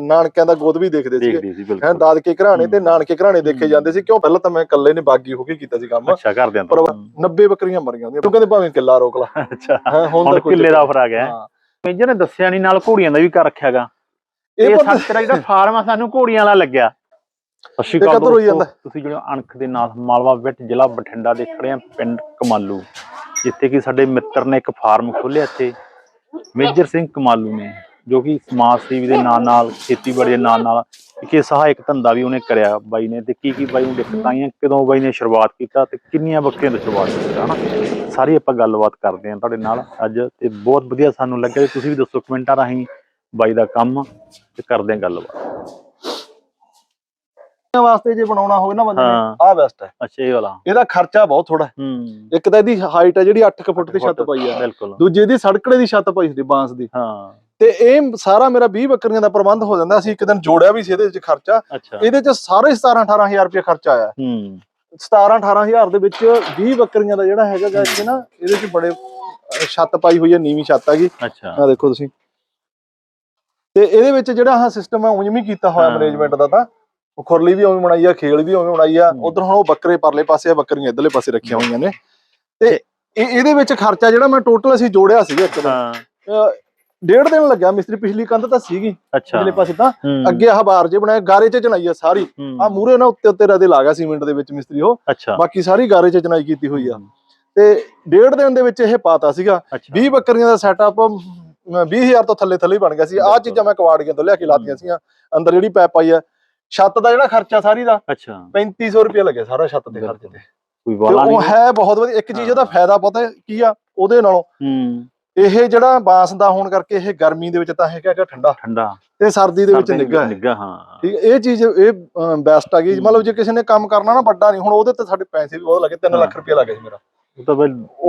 ਨਾਨਕਿਆਂ ਦਾ ਗੋਦ ਵੀ ਦੇਖਦੇ ਸੀ ਹੈ ਦਾਦਕੇ ਘਰਾਣੇ ਤੇ। ਨਾਨਕੇ ਘਰਾਣੇ ਦੇਖੇ। ਜਾਂਦੇ ਸੀ। ਕਿਉਂ? ਪਹਿਲਾਂ ਤਾਂ ਮੈਂ ਇਕੱਲੇ ਨੇ ਬਾਗੀ ਹੋ ਕੇ ਕੀਤਾ ਸੀ ਕੰਮ। ਅੱਛਾ ਘਰਦਿਆਂ ਪਰ ਤੋਂ 90 ਬੱਕਰੀਆਂ ਮਰੀਆਂ ਹੁੰਦੀਆਂ। ਤੂੰ ਕਹਿੰਦੇ ਭਾਵੇਂ ਕਿੱਲਾ ਰੋਕ ਲਾ। ਅੱਛਾ। ਹੈਂ, ਹੁਣ ਕਿੱਲੇ ਦਾ ਆਫਰ ਆ ਗਿਆ ਹਾਂ। ਮੇਜਰ ਨੇ ਦੱਸਿਆ ਨਹੀਂ ਨਾਲ ਘੋੜੀਆਂ ਦਾ ਵੀ ਕਰ ਰੱਖਿਆਗਾ ਇਹ ਤੇਰਾ ਜਿਹੜਾ ਫਾਰਮ ਆ ਸਾਨੂੰ ਘੋੜੀਆਂ ਵਾਲਾ ਲੱਗਿਆ। ਦੋਸਤੋ। ਜਾਂਦਾ? ਤੁਸੀਂ ਜਿਹੜੇ ਅਣਖ ਦੇ ਨਾਲ ਮਾਲਵਾ ਵਿੱਚ ਜ਼ਿਲ੍ਹਾ ਬਠਿੰਡਾ ਦੇ ਖੜੇ ਆ ਪਿੰਡ ਕਮਾਲੂ। ਜਿੱਥੇ ਕਿ ਸਾਡੇ ਮਿੱਤਰ ਨੇ ਇੱਕ ਫਾਰਮ ਖੋਲ੍ਹਿਆ ਇੱਥੇ। ਮੇਜਰ ਸਿੰਘ ਕਮਾਲੂ ਨੇ। ਜੋ ਕਿ ਸਮਾਜ ਸੇਵੀ ਦੇ ਨਾਲ ਨਾਲ ਖੇਤੀਬਾੜੀ ਦੇ ਨਾਲ ਨਾਲ ਇੱਕ ਇਹ ਸਹਾਇਕ ਧੰਦਾ ਵੀ ਉਹਨੇ ਕਰਿਆ ਬਾਈ ਨੇ। ਤੇ ਕੀ ਕੀ ਬਾਈ ਨੂੰ ਦਿੱਕਤਾਂ ਆਈਆਂ ਕਦੋਂ ਬਾਈ ਨੇ ਸ਼ੁਰੂਆਤ ਕੀਤਾ ਤੇ ਕਿੰਨੀਆਂ ਬੱਕਰੀਆਂ ਤੋਂ ਸ਼ੁਰੂਆਤ ਕੀਤਾ ਹਨਾ? ਸਾਰੀ ਆਪਾਂ ਗੱਲਬਾਤ ਕਰਦੇ ਹਾਂ ਤੁਹਾਡੇ ਨਾਲ ਅੱਜ ਤੇ ਬਹੁਤ ਵਧੀਆ ਸਾਨੂੰ ਲੱਗਿਆ ਤੁਸੀਂ ਵੀ ਦੱਸੋ ਕਮੈਂਟਾਂ ਰਾਹੀਂ ਬਾਈ ਦਾ ਕੰਮ ਤੇ ਕਰਦੇ ਹਾਂ ਗੱਲਬਾਤ। ਵਾਸਤੇ ਜੇ ਬਣਾਉਣਾ ਹੋਵੇ ਨਾ ਬੰਦੇ ਨੇ। ਆਹ ਬੈਸਟ ਹੈ। ਅੱਛਾ ਇਹ ਵਾਲਾ। ਇਹਦਾ ਖਰਚਾ ਬਹੁਤ ਥੋੜਾ ਹੂੰ। ਇੱਕ ਤਾਂ ਇਹਦੀ ਹਾਈਟ ਹੈ ਜਿਹੜੀ 8 ਫੁੱਟ ਦੀ ਛੱਤ ਪਾਈ ਆ ਬਿਲਕੁਲ। ਦੂਜੀ ਇਹਦੀ ਸੜਕੜੇ ਦੀ ਛੱਤ ਪਾਈ ਹੁੰਦੀ ਬਾਂਸ ਦੀ। ਹਾਂ। ਤੇ ਇਹ ਸਾਰਾ ਮੇਰਾ 20 ਬੱਕਰੀਆਂ ਦਾ ਪ੍ਰਬੰਧ ਹੋ ਜਾਂਦਾ ਅਸੀਂ ਇੱਕ ਦਿਨ ਜੋੜਿਆ ਵੀ ਸੀ ਇਹਦੇ ਵਿੱਚ ਖਰਚਾ। ਇਹਦੇ ਚ ਸਾਰੇ 17 18000 ਰੁਪਏ ਖਰਚਾ ਆਇਆ। ਹੂੰ। 17 18000 ਦੇ ਵਿੱਚ 20 ਬੱਕਰੀਆਂ ਦਾ ਜਿਹੜਾ ਹੈਗਾ ਇੱਥੇ ਨਾ ਇਹਦੇ ਚ ਬੜੇ ਛੱਤ ਪਾਈ ਹੋਈ ਹੈ ਨੀਵੀਂ ਛੱਤ ਹੈਗੀ। ਅੱਛਾ। ਆ ਦੇਖੋ ਤੁਸੀਂ। ਤੇ ਇਹਦੇ ਵਿੱਚ ਜਿਹੜਾ ਆਹ ਸਿਸਟਮ ਹੈ ਉਂਝ ਵੀ ਕੀਤਾ ਹੋਇਆ। ਮੈਨੇਜਮੈਂਟ ਦਾ ਤਾਂ। ਉਹ ਖੁਰਲੀ ਵੀ ਉਵੇਂ ਬਣਾਈ ਆ ਖੇਲ ਵੀ ਉਵੇਂ ਬਣਾਈ ਆ। ਉਧਰ ਹੁਣ ਉਹ ਬੱਕਰੇ ਪਰਲੇ ਪਾਸੇ ਆ ਬੱਕਰੀਆਂ ਇਧਰਲੇ ਪਾਸੇ ਰੱਖੀਆਂ ਹੋਈਆਂ ਨੇ। ਤੇ ਇਹ ਇਹਦੇ ਵਿੱਚ ਖਰਚਾ ਜਿਹੜਾ ਮੈਂ ਟੋਟਲ ਅਸੀਂ ਜੋੜਿਆ ਸੀਗਾ ਇੱਕ ਦਿਨ। ਹਾਂ। ਡੇਢ ਦਿਨ ਲੱਗਿਆ ਮਿਸਤਰੀ ਪਿਛਲੀ ਕੰਧ ਤਾਂ ਸੀਗੀ ਪਿਛਲੇ ਪਾਸੇ ਤਾਂ। ਅੱਗੇ ਆਹ ਬਾਰ ਜੇ ਬਣਾਇਆ ਗਾਰੇ ਚ ਚਣਾਈ ਆ ਸਾਰੀ। ਆ ਮੂਰੇ ਨਾ ਉੱਤੇ ਉੱਤੇ ਰਦੇ ਲਾਗਾ ਸੀਮੈਂਟ ਦੇ ਵਿੱਚ ਮਿਸਤਰੀ ਉਹ। ਬਾਕੀ ਸਾਰੀ ਗਾਰੇ ਚ ਚਣਾਈ ਕੀਤੀ ਹੋਈ ਆ। ਤੇ ਡੇਢ ਦਿਨ ਦੇ ਵਿੱਚ ਇਹ ਪਾਤਾ ਸੀਗਾ। ਅੱਛਾ। 20 ਬੱਕਰੀਆਂ ਦਾ ਸੈਟਅਪ 20000 ਤੋਂ ਥੱਲੇ ਥੱਲੇ ਬਣ ਗਿਆ ਸੀ। ਆਹ ਬਿਲਕੁਲ। ਚੀਜ਼ਾਂ ਮੈਂ ਕਵਾੜੀਆਂ ਤੋਂ ਲਿਆ ਕੇ ਲਾਤੀਆਂ ਸੀਗੀਆਂ। ਅੰਦਰ ਜਿਹੜੀ ਪੈਪ ਆਈ ਆ ਛੱਤ ਦਾ ਜਿਹੜਾ ਖਰਚਾ ਸਾਰੀ ਦਾ ਅੱਛਾ। 3500 ਰੁਪਏ ਲੱਗਿਆ ਸਾਰਾ ਛੱਤ ਦੇ ਖਰਚੇ ਤੇ। ਕੋਈ ਵਾਲਾ ਉਹ ਨਹੀਂ। ਹੈ ਬਹੁਤ ਵਧੀਆ। ਇੱਕ ਚੀਜ਼ ਉਹਦਾ ਫਾਇਦਾ ਪਤਾ ਕੀ ਆ? ਉਹਦੇ ਨਾਲੋਂ ਹੂੰ। ਇਹ ਜਿਹੜਾ ਬਾਂਸ ਦਾ ਹੋਣ ਕਰਕੇ ਇਹ ਗਰਮੀ ਦੇ ਵਿੱਚ ਤਾਂ ਇਹ ਕਿਹਾ ਠੰਡਾ? ਠੰਡਾ। ਤੇ ਸਰਦੀ ਦੇ ਵਿੱਚ ਸਰਦੀ ਨਿੱਘਾ ਹੈ। ਠੀਕ ਇਹ ਚੀਜ਼ ਇਹ ਬੈਸਟ ਆ ਗਈ। ਮਤਲਬ ਜੇ ਕਿਸੇ ਨੇ ਕੰਮ ਕਰਨਾ ਨਾ ਵੱਡਾ ਨਹੀਂ ਹੁਣ ਉਹਦੇ ਤੇ ਸਾਡੇ ਪੈਸੇ ਵੀ ਬਹੁਤ ਲੱਗੇ 3 ਲੱਖ ਰੁਪਏ ਲੱਗੇ ਸੀ ਮੇਰਾ। ਉਹ ਤਾਂ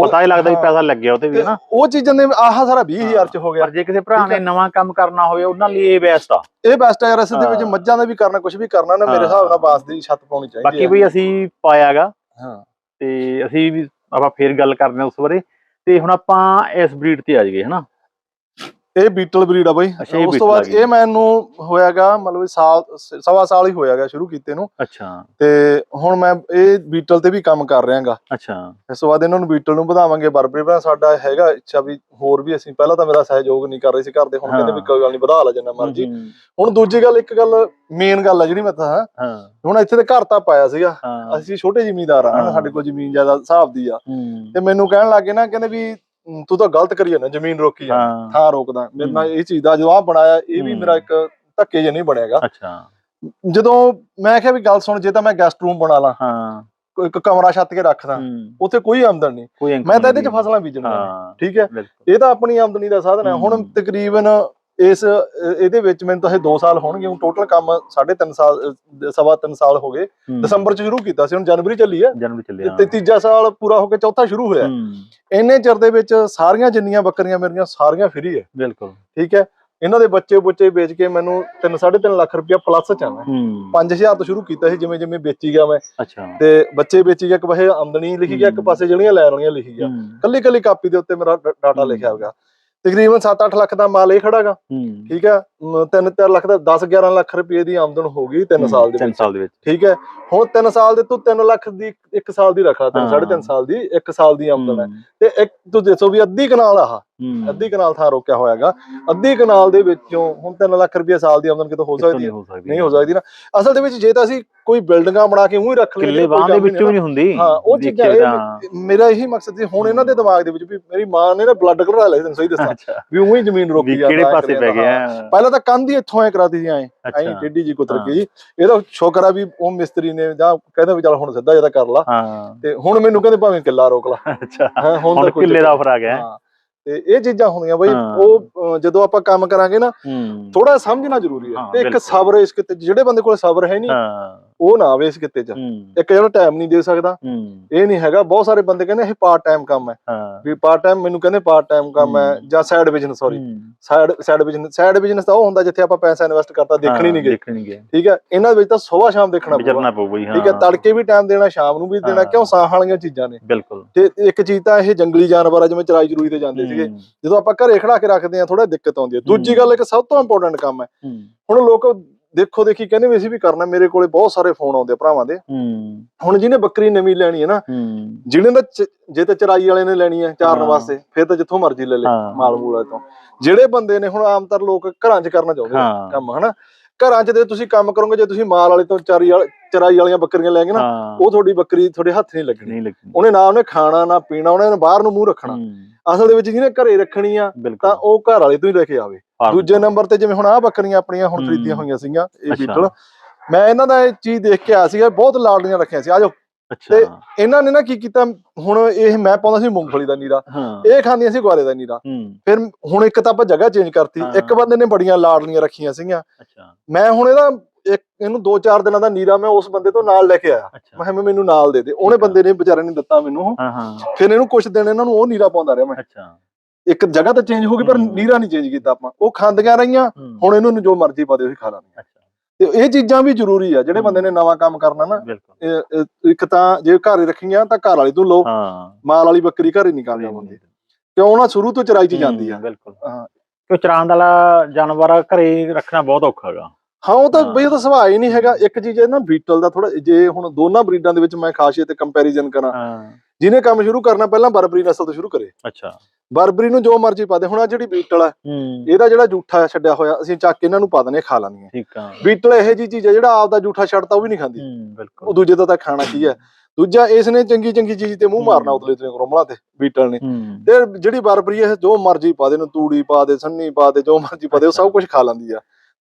ਪਤਾ ਹੀ ਲੱਗਦਾ ਵੀ। ਪੈਸਾ ਲੱਗਿਆ ਉਹ ਤੇ ਵੀ ਨਾ? ਉਹ ਚੀਜ਼ਾਂ ਦੇ ਆਹ ਸਾਰਾ 20000 ਚ ਹੋ ਗਿਆ। ਪਰ ਜੇ ਕਿਸੇ ਭਰਾ ਨੇ। ਨਵਾਂ ਕੰਮ ਕਰਨਾ ਹੋਵੇ ਉਹਨਾਂ ਲਈ ਇਹ ਬੈਸਟ ਆ। ਇਹ ਬੈਸਟ ਹੈ ਯਾਰ ਅਸਲ ਦੇ ਵਿੱਚ। ਮੱਝਾਂ ਦਾ ਵੀ ਕਰਨਾ ਕੁਝ ਵੀ ਕਰਨਾ ਨਾ ਮੇਰੇ। ਹਿਸਾਬ ਨਾਲ ਬਾਂਸ ਦੀ ਛੱਤ ਪਾਉਣੀ ਚਾਹੀਦੀ ਬਾਕੀ ਵੀ ਅਸੀਂ ਪਾਇਆਗਾ ਹਾਂ। ਤੇ ਅਸੀਂ ਵੀ ਆਪਾਂ ਫੇਰ ਗੱਲ ਕਰਦੇ ਹਾਂ ਉਸ ਬਾਰੇ। ਤੇ ਹੁਣ ਆਪਾਂ ਇਸ ਬਰੀਡ ਤੇ ਆ ਜਾਈਏ ਹਨਾ? ਇਹ ਬੀਟਲ ਬਰੀਡ ਆ ਬਾਈ। ਅੱਛਾ, ਇਹ ਉਸ ਤੋਂ beetle ਬਾਅਦ ਗਈ। ਇਹ ਮੈਨੂੰ ਹੋਇਆਗਾ ਮਤਲਬ ਵੀ ਸਾਲ ਸ- ਸਵਾ ਸਾਲ ਹੀ ਹੋਇਆਗਾ ਸ਼ੁਰੂ ਕੀਤੇ ਨੂੰ। ਅੱਛਾ। ਤੇ ਹੁਣ ਮੈਂ ਇਹ ਬੀਟਲ ਤੇ ਵੀ ਕੰਮ ਕਰ ਰਿਹਾਗਾ। ਅੱਛਾ। ਇਸ ਤੋਂ ਬਾਅਦ ਇਹਨਾਂ ਨੂੰ ਬੀਟਲ ਨੂੰ ਵਧਾਵਾਂਗੇ। ਬਰਬਰੀ ਬਣਾ ਸਾਡਾ ਹੈਗਾ ਇੱਛਾ ਵੀ ਹੋਰ ਵੀ ਅਸੀਂ ਪਹਿਲਾਂ ਤਾਂ ਮੇਰਾ ਸਹਿਯੋਗ ਨਹੀਂ ਕਰ ਰਹੇ ਸੀ ਘਰ ਦੇ ਹੁਣ ਕਹਿੰਦੇ ਵੀ ਹਾਂ। ਕੋਈ ਗੱਲ ਨਹੀਂ ਵਧਾ ਲਾ ਜਿੰਨਾ ਮਰਜ਼ੀ। ਹੁਣ ਦੂਜੀ ਗੱਲ ਇੱਕ ਗੱਲ ਮੇਨ ਗੱਲ ਆ ਜਿਹੜੀ ਮੈਂ ਤਾਂ ਹਾਂ। ਹੁਣ ਇੱਥੇ ਤੇ ਘਰ ਤਾਂ ਪਾਇਆ ਸੀਗਾ। ਹਾਂ। ਅਸੀਂ ਛੋਟੇ ਜ਼ਿਮੀਂਦਾਰ ਆ ਹਨਾ, ਹਾਂ। ਸਾਡੇ ਕੋਲ ਜ਼ਮੀਨ ਜ਼ਿਆਦਾ ਹਿਸਾਬ ਦੀ ਆ। ਤੇ ਮੈਨੂੰ ਕਹਿਣ ਲੱਗੇ ਨਾ ਕਹਿੰਦੇ ਵੀ "ਹਮ, ਤੂੰ ਤਾਂ ਗਲਤ ਕਰੀ ਜਾਂਦਾ ਜ਼ਮੀਨ ਰੋਕੀ ਜਾਂਦਾ ਹਾਂ। ਥਾਂ ਰੋਕਦਾ। ਮੇਰੇ ਨਾਲ ਇਹ ਚੀਜ਼ ਦਾ ਜੋ ਆ ਬਣਾਇਆ ਇਹ ਵੀ ਹੂੰ। ਮੇਰਾ ਇੱਕ ਧੱਕੇ ਜਿਹਾ ਨਹੀਂ ਬਣਿਆਗਾ। ਅੱਛਾ। ਜਦੋਂ ਮੈਂ ਕਿਹਾ ਵੀ ਗੱਲ ਸੁਣ ਜੇ ਤਾਂ ਮੈਂ ਗੈਸਟ ਰੂਮ ਬਣਾ ਲਾਂ ਹਾਂ। ਕੋਈ ਇੱਕ ਕਮਰਾ ਛੱਤ ਕੇ ਰੱਖਦਾ ਹੂੰ, ਉੱਥੇ ਕੋਈ ਆਮਦਨ ਨਹੀਂ। ਕੋਈ ਮੈਂ ਤਾਂ ਇਹਦੇ ਚ ਫਸਲਾਂ ਬੀਜਣੀਆਂ ਨੇ, ਹਾਂ ਠੀਕ ਹੈ? ਬਿਲਕੁਲ। ਇਹ ਤਾਂ ਆਪਣੀ ਆਮਦਨੀ ਦਾ ਸਾਧਨ ਹੈ। ਹੁਣ ਹੂੰ। ਤਕਰੀਬਨ ਇਸ ਇਹਦੇ ਵਿੱਚ ਮੈਨੂੰ ਤਾਂ ਇਹ 2 ਸਾਲ ਹੋਣਗੇ ਹੁਣ ਟੋਟਲ ਕੰਮ 3.5 ਸਾਲ ਸਵਾ 3 ਸਾਲ ਹੋ ਗਏ। ਦਸੰਬਰ ਚ ਸ਼ੁਰੂ ਕੀਤਾ ਸੀ ਹੁਣ ਜਨਵਰੀ ਚੱਲੀ ਹੈ। ਜਨਵਰੀ ਚੱਲਿਆ ਤੇ ਤੀਜਾ ਸਾਲ ਪੂਰਾ ਹੋ ਕੇ ਚੌਥਾ ਸ਼ੁਰੂ ਹੋਇਆ। ਇੰਨੇ ਚਿਰ ਦੇ ਵਿੱਚ ਸਾਰੀਆਂ ਜਿੰਨੀਆਂ ਬੱਕਰੀਆਂ ਮੇਰੀਆਂ ਸਾਰੀਆਂ ਫ੍ਰੀ ਹੈ। ਬਿਲਕੁਲ। ਠੀਕ ਹੈ? ਇਹਨਾਂ ਦੇ ਬੱਚੇ ਬੁੱਚੇ ਵੇਚ ਕੇ ਮੈਨੂੰ 3 3.5 ਲੱਖ ਰੁਪਇਆ ਪਲੱਸ ਚ ਆ ਮੈਂ ਹੂੰ 5000 ਤੋਂ ਸ਼ੁਰੂ ਕੀਤਾ ਸੀ ਜਿਵੇਂ ਜਿਵੇਂ ਵੇਚੀ ਗਿਆ ਮੈਂ। ਤੇ ਬੱਚੇ ਵੇਚੀ ਗਿਆ ਇੱਕ ਪਾਸੇ ਆਮਦਨੀ ਲਿਖੀ ਗਿਆ ਇੱਕ। ਪਾਸੇ ਜਿਹੜੀਆਂ ਲੈਣ ਵਾਲੀਆਂ ਲਿਖੀ ਗਿਆ। ਕੱਲੀ ਕੱਲੀ ਕਾਪੀ ਦੇ ਉੱਤੇ ਮੇਰਾ ਡਾਟਾ। ਲਿਖਿਆ ਹੋਗਾ ਤਕਰੀਬਨ 7-8 ਲੱਖ ਦਾ ਮਾਲ ਇਹ ਖੜਾਗਾ। ਠੀਕ ਹੈ? 3-4 ਲੱਖ ਦਾ 10-11 ਲੱਖ ਰੁਪਏ ਦੀ ਆਮਦਨ ਹੋ ਗਈ 3 ਸਾਲ ਦੇ ਤਿੰਨ ਵਿੱਚ। ਸਾਲ ਦੇ ਵਿੱਚ। ਠੀਕ ਹੈ? ਹੁਣ 3 ਸਾਲ ਦੇ ਤੂੰ 3 ਲੱਖ ਦੀ 1 ਸਾਲ ਦੀ ਰੱਖਾ ਤੈਨੂੰ ਹਾਂ। 3.5 ਸਾਲ ਦੀ 1 ਸਾਲ ਦੀ ਆਮਦਨ ਹੈ। ਤੇ ਇੱਕ ਤੂੰ ਦੱਸੋ ਵੀ ਅੱਧੀ ਕਨਾਲ ਆਹ। ਅੱਧੀ ਕਨਾਲ ਥਾਂ ਰੋਕਿਆ ਹੋਇਆਗਾ ਅੱਧੀ ਕਨਾਲ ਦੇ ਵਿੱਚੋਂ ਹੁਣ 3 ਲੱਖ ਰੁਪਏ ਸਾਲ ਦੀ ਆਮਦਨ ਕਿਤੋਂ ਹੋ ਸਕਦੀ ਨਹੀਂ ਹੈ? ਸਕਦੀ। ਨਹੀਂ ਹੋ ਸਕਦੀ ਨਾ। ਅਸਲ ਦੇ ਵਿੱਚ ਜੇ ਤਾਂ ਅਸੀਂ ਕੋਈ ਬਿਲਡਿੰਗਾਂ ਬਣਾ ਕੇ ਉਹੀ ਰੱਖ ਲਈਏ ਕਿੱਲੇ ਕੋਈ ਬਾਹ ਦੇ ਵਿੱਚੋਂ ਨਹੀਂ ਹੁੰਦੀ। ਹਾਂ, ਉਹ ਚੀਜ਼ਾਂ ਮੇਰਾ ਇਹੀ ਮਕਸਦ ਸੀ ਹੁਣ ਇਹਨਾਂ ਦੇ ਦਿਮਾਗ ਦੇ ਵਿੱਚ ਵੀ ਮੇਰੀ ਮਾਂ ਨੇ ਨਾ ਬਲੱਡ ਕਢਾ ਲਿਆ ਤੈਨੂੰ ਸਹੀ ਦੱਸਾਂ। ਵੀ ਉਹੀ ਜ਼ਮੀਨ ਰੋਕੀ ਜਾਂਦਾ ਕਿਹੜੇ ਪਾਸੇ ਪੈ ਗਿਆ। ਪਹਿਲਾਂ ਤਾਂ ਕੰਧ ਹੀ ਇੱਥੋਂ ਐ ਕਰਾਤੀ ਸੀ ਐ। ਐਂ ਟੇਢੀ ਜੀ ਕੁਤਰ ਹਾਂ। ਗਈ ਇਹਦਾ ਸ਼ੁਕਰ ਆ ਵੀ ਉਹ ਮਿਸਤਰੀ ਨੇ ਜਾਂ ਕਹਿੰਦਾ ਵੀ ਚੱਲ ਹੁਣ ਸਿੱਧਾ ਜਿਹਾ ਕਰ ਲਾ। ਤੇ ਹੁਣ ਮੈਨੂੰ ਕਹਿੰਦੇ ਭਾਵੇਂ ਕਿੱਲਾ ਰੋਕ ਲਾ। ਅੱਛਾ। ਹੈਂ, ਹੁਣ ਕਿੱਲੇ ਦਾ ਆਫਰ ਆ ਗਿਆ। ਤੇ ਇਹ ਚੀਜ਼ਾਂ ਹੁੰਦੀਆਂ ਬਈ। ਉਹ ਜਦੋਂ ਆਪਾਂ ਕੰਮ ਕਰਾਂਗੇ ਨਾ ਥੋੜਾ ਸਮਝਣਾ ਜ਼ਰੂਰੀ ਹੈ ਤੇ ਇੱਕ। ਸਬਰ ਇਸ ਕਿਤੇ ਜਿਹੜੇ ਬੰਦੇ ਕੋਲ ਸਬਰ ਹੈ ਨਹੀਂ ਉਹ ਨਾ ਆਵੇ ਇਸ ਕਿੱਤੇ 'ਚ। ਇੱਕ ਜਿਹੜਾ ਟਾਈਮ ਨਹੀਂ ਦੇ ਸਕਦਾ ਇਹ ਨਹੀਂ ਹੈਗਾ। ਬਹੁਤ ਸਾਰੇ ਬੰਦੇ ਕਹਿੰਦੇ ਇਹ ਪਾਰਟ ਟਾਈਮ ਕੰਮ ਹੈ। ਵੀ ਪਾਰਟ ਟਾਈਮ ਮੈਨੂੰ ਕਹਿੰਦੇ ਪਾਰਟ ਟਾਈਮ ਕੰਮ ਹੈ। ਜਾਂ side business sorry side side business side business ਤਾਂ ਉਹ ਹੁੰਦਾ ਜਿੱਥੇ ਆਪਾਂ ਪੈਸਾ ਇਨਵੈਸਟ ਕਰਤਾ ਦੇਖਣ ਨਹੀਂ ਗਏ। ਠੀਕ ਹੈ? ਇਹਨਾਂ ਵਿੱਚ ਤਾਂ ਸਵੇਰ ਸ਼ਾਮ ਦੇਖਣਾ ਪਊਗਾ। ਠੀਕ ਹੈ? ਤੜਕੇ ਵੀ ਟਾਈਮ ਦੇਣਾ ਸ਼ਾਮ ਨੂੰ ਵੀ ਦੇਣਾ। ਕਿਉਂ? ਸਾਹ ਵਾਲੀਆਂ ਚੀਜ਼ਾਂ ਨੇ। ਬਿਲਕੁਲ। ਤੇ ਇੱਕ ਚੀਜ਼ ਤਾਂ ਇਹ ਜੰਗਲੀ ਜਾਨਵਰ ਆ ਜਿਵੇਂ ਚਰਾਈ ਚਰੂਈ ਤੇ ਜਾਂਦੇ ਸੀਗੇ। ਜਦੋਂ ਆਪਾਂ ਘਰੇ ਖੜਾ ਕੇ ਰੱਖਦੇ ਆ ਥੋੜਾ ਦਿੱਕਤ ਆਉਂਦੀ ਹੈ। ਦੂਜੀ। ਗੱਲ ਇੱਕ ਸਭ ਤੋਂ ਇੰਪੋਰਟੈਂਟ ਕੰਮ ਹੂੰ। ਹੁਣ ਲੋਕ ਦੇਖੋ ਦੇਖੀ ਕਹਿੰਦੇ ਵੀ ਅਸੀਂ ਵੀ ਕਰਨਾ ਮੇਰੇ ਕੋਲੇ ਬਹੁਤ ਸਾਰੇ ਫੋਨ ਆਉਂਦੇ ਆ ਭਰਾਵਾਂ ਦੇ ਹੂੰ ਹੁਣ ਜਿਹਨੇ ਬੱਕਰੀ ਨਵੀਂ ਲੈਣੀ ਹੈ ਨਾ ਹੂੰ ਜਿਹਨੇ ਤਾਂ ਚ- ਜੇ ਤੇ ਚਰਾਈ ਵਾਲੇ ਨੇ ਲੈਣੀ ਹੈ ਚਾਰਨ। ਵਾਸਤੇ ਫਿਰ ਤਾਂ ਜਿੱਥੋਂ ਮਰਜ਼ੀ ਲੈ ਲੈ ਹਾਂ। ਮਾਲ ਮੂਲਾ ਤੋਂ ਜਿਹੜੇ ਬੰਦੇ ਨੇ ਹੁਣ ਆਮ ਤਰ ਲੋਕ ਘਰਾਂ 'ਚ ਕਰਨਾ ਚਾਹੁੰਦੇ। ਕੰਮ ਹਨਾ ਘਰਾਂ 'ਚ ਤੇ ਤੁਸੀਂ ਕੰਮ ਕਰੋਗੇ ਜੇ ਤੁਸੀਂ ਮਾਲ ਵਾਲੇ ਤੋਂ ਚਰਾਈ ਵਾਲੇ ਚਰਾਈ ਵਾਲੀਆਂ ਬੱਕਰੀਆਂ ਲੈ ਗਏ ਨਾ ਹਾਂ। ਉਹ ਤੁਹਾਡੀ ਬੱਕਰੀ ਤੁਹਾਡੇ ਹੱਥ ਨਹੀਂ ਲੱਗਣੀ। ਨਹੀਂ ਲੱਗਣੀ। ਉਹਨੇ ਨਾ ਉਹਨੇ ਖਾਣਾ ਨਾ ਪੀਣਾ ਉਹਨੇ ਬਾਹਰ ਨੂੰ ਮੂੰਹ ਰੱਖਣਾ। ਹੂੰ, ਅਸਲ ਦੇ ਵਿੱਚ ਜਿਹਨੇ ਘਰੇ ਰੱਖਣੀ ਆ ਬਿਲਕੁਲ। ਤਾਂ ਉਹ ਘਰ ਵਾਲੇ ਤੋਂ ਹੀ ਲੈ ਕੇ ਆਵੇ। ਫਾਰਮ ਦੂਜੇ ਨੰਬਰ ਤੇ ਜਿਵੇਂ ਹੁਣ ਆਹ ਬੱਕਰੀਆਂ ਆਪਣੀਆਂ ਹੁਣ ਹੂੰ। ਖਰੀਦੀਆਂ ਹੋਈਆਂ ਸੀਗੀਆਂ ਇਹ ਅੱਛਾ। ਬੀਟਲ ਮੈਂ ਇਹਨਾਂ ਦਾ ਇਹ ਚੀਜ਼ ਦੇਖ ਕੇ ਆਇਆ ਸੀਗਾ ਬਹੁਤ ਲਾਡਲੀਆਂ ਰੱਖੀਆਂ ਸੀ। ਆਜੋ ਅੱਛਾ। ਤੇ- ਇਹਨਾਂ ਨੇ ਨਾ ਕੀ ਕੀਤਾ ਹੁਣ ਇਹ ਮੈਂ ਪਾਉਂਦਾ ਸੀ ਮੂੰਗਫਲੀ ਦਾ ਨੀਰਾ। ਹਾਂ। ਇਹ ਖਾਂਦੀਆਂ ਸੀ ਗੁਆਰੇ ਦਾ ਨੀਰਾ। ਹੂੰ। ਫਿਰ ਹੁਣ ਇੱਕ ਤਾਂ ਆਪਾਂ ਜਗ੍ਹਾ ਚੇਂਜ ਕਰਤੀ। ਹਾਂ। ਇੱਕ ਬੰਦੇ ਨੇ ਬੜੀਆਂ ਲਾਡਲੀਆਂ ਰੱਖੀਆਂ ਸੀਗੀਆਂ। ਮੈਂ ਹੁਣ ਇਹਦਾ ਇੱਕ ਇਹਨੂੰ 2-4 ਦਿਨਾਂ ਦਾ ਨੀਰਾ ਮੈਂ ਉਸ ਬੰਦੇ ਤੋਂ ਨਾਲ ਲੈ ਕੇ ਆਇਆ। ਮੈਂ ਕਿਹਾ ਮੈਨੂੰ ਨਾਲ ਦੇ ਦੇ। ਉਹਨੇ। ਬੰਦੇ ਨੇ ਵਿਚਾਰੇ ਨੇ ਦਿੱਤਾ ਮੈਨੂੰ। ਹਾਂ ਹਾਂ। ਫਿਰ ਇਹਨੂੰ ਕੁਝ ਦਿਨ ਇਹਨਾਂ ਨੂੰ ਉਹ ਨੀਰਾ ਪਾਉਂਦਾ ਰਿਹਾ ਮੈਂ। ਅੱਛਾ। ਇੱਕ ਜਗ੍ਹਾ ਤਾਂ ਚੇਂਜ ਹੋ ਗਈ ਪਰ ਹੂੰ। ਨੀਰਾ ਨਹੀਂ ਚੇਂਜ ਕੀਤਾ ਆਪਾਂ। ਉਹ ਖਾਂਦੀਆਂ ਰਹੀਆਂ ਹੂੰ, ਹੁਣ ਇਹਨੂੰ ਜੋ ਮਰਜ਼ੀ ਪਾ ਦਿਓ ਉਹੀ ਖਾ ਲਾਂਗੇ। ਤੇ ਇਹ ਚੀਜ਼ਾਂ ਵੀ ਜ਼ਰੂਰੀ ਆ ਜਿਹੜੇ ਹੂੰ। ਬੰਦੇ ਨੇ ਨਵਾਂ ਕੰਮ ਕਰਨਾ ਨਾ। ਇੱਕ ਤਾਂ ਜੇ ਘਰੇ ਰੱਖੀਆਂ ਤਾਂ ਘਰ ਵਾਲੀ ਤੋਂ ਲਓ। ਹਾਂ। ਮਾਲ ਵਾਲੀ ਬੱਕਰੀ ਘਰੇ ਨਹੀਂ ਕਾਮਯਾਬ ਹੁੰਦੀ ਕਿਉਂ ਨਾ ਸ਼ੁਰੂ ਤੋਂ ਚਰਾਈ 'ਚ ਜਾਂਦੀ ਆ। ਹੂੰ, ਬਿਲਕੁਲ। ਹਾਂ। ਕਿਉਂ ਚਰਾਉਣ ਵਾਲਾ ਜਾਨਵਰ ਘਰੇ ਰੱਖਣਾ ਬਹੁਤ ਔਖਾ ਹੈਗਾ। ਹਾਂ ਉਹ ਤਾਂ। ਬਈ ਉਹ ਤਾਂ ਸੁਭਾਅ ਹੀ ਨਹੀਂ ਹੈਗਾ। ਇੱਕ ਚੀਜ਼ ਇਹ ਨਾ ਬੀਟਲ ਦਾ ਥੋੜਾ ਜੇ ਹੁਣ ਦੋਨਾਂ ਬਰੀਡਾਂ ਦੇ ਵਿੱਚ ਮੈਂ ਖਾਸੀਅਤ ਕੰਪੈਰੀਜ਼ਨ ਕਰਾਂ। ਹਾਂ। ਜਿਹਨੇ ਕੰਮ ਸ਼ੁਰੂ ਕਰਨਾ ਪਹਿਲਾਂ ਬਰਬਰੀ ਨਸਲ ਤੋਂ ਸ਼ੁਰੂ ਕਰੇ। ਅੱਛਾ। ਬਰਬਰੀ ਨੂੰ ਜੋ ਮਰਜ਼ੀ ਪਾ ਦੇ। ਹੁਣ ਆ ਜਿਹੜੀ ਬੀਟਲ ਆ ਇਹਦਾ ਜਿਹੜਾ ਜੂਠਾ ਛੱਡਿਆ ਹੋਇਆ ਅਸੀਂ ਚੱਕ ਕੇ ਇਹਨਾਂ ਨੂੰ ਪਾ ਦਨੇ ਖਾ ਲਾਂਗੇ ਠੀਕ ਆ। ਬੀਟਲ ਇਹੋ ਜੀ ਚੀਜ਼ ਹੈ ਜਿਹੜਾ ਆਪਦਾ ਜੂਠਾ ਛੱਡਦਾ ਉਹ ਵੀ ਨਹੀਂ ਖਾਂਦੀ। ਉਹ ਦੂਜੇ ਦਾ ਤਾਂ ਖਾਣਾ ਕੀ ਹੈ ਦੂਜਾ ਇਸ ਨੇ ਚੰਗੀ ਚੰਗੀ ਚੀਜ਼ ਤੇ ਮੂੰਹ ਮਾਰਨਾ। ਉਤਲੇ ਤੇ ਰੋਮਲਾ ਤੇ ਬੀਟਲ ਨੇ। ਤੇ ਜਿਹੜੀ ਬਰਬਰੀ ਹੈ ਜੋ ਮਰਜ਼ੀ ਪਾ ਦੇ ਨੂੰ ਤੂੜੀ ਪਾ ਦੇ ਸੰਨੀ ਪਾ ਦੇ ਜੋ ਮਰਜ਼ੀ ਪਾ ਦੇ ਉਹ ਸਭ ਕੁਝ ਖਾ ਲੈਂਦੀ ਆ।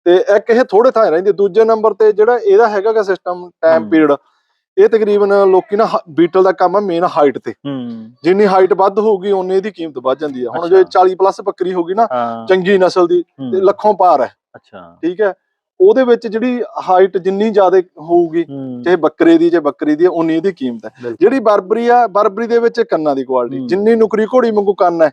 ਤੇ ਇੱਕ ਇਹ ਥੋੜੇ ਥਾਂ ਰਹਿੰਦੀ ਦੂਜੇ ਨੰਬਰ ਤੇ ਜਿਹੜਾ ਇਹਦਾ ਹੈਗਾਗਾ ਸਿਸਟਮ ਟਾਈਮ। ਪੀਰੀਅਡ ਇਹ ਤਕਰੀਬਨ ਲੋਕੀ ਨਾ ਬੀਟਲ ਦਾ ਕੰਮ ਹੈ ਮੇਨ ਹਾਈਟ ਤੇ। ਹੂੰ। ਜਿੰਨੀ ਹਾਈਟ ਵੱਧ ਹੋਊਗੀ ਓਨੀ ਇਹਦੀ ਕੀਮਤ ਵੱਧ ਜਾਂਦੀ ਹੈ ਹੁਣ ਜੇ ਅੱਛਾ। 40 ਪਲੱਸ ਬੱਕਰੀ ਹੋਗੀ ਨਾ ਚੰਗੀ ਨਸਲ ਦੀ ਤੇ ਲੱਖੋਂ ਪਾਰ ਹੈ। ਅੱਛਾ। ਠੀਕ ਹੈ? ਉਹਦੇ ਵਿੱਚ ਜਿਹੜੀ ਹਾਈਟ ਜਿੰਨੀ ਜ਼ਿਆਦਾ ਹੋਊਗੀ ਚਾਹੇ ਬੱਕਰੇ ਦੀ ਚਾਹੇ ਬੱਕਰੀ ਦੀ ਉਨੀ ਇਹਦੀ ਕੀਮਤ ਹੈ। ਜਿਹੜੀ ਬਰਬਰੀ ਆ ਬਰਬਰੀ ਦੇ ਵਿੱਚ ਕੰਨਾਂ ਦੀ ਕੁਆਲਿਟੀ। ਜਿੰਨੀ ਨੁਕਰੀ ਘੋੜੀ ਵਾਂਗੂ ਕੰਨ ਹੈ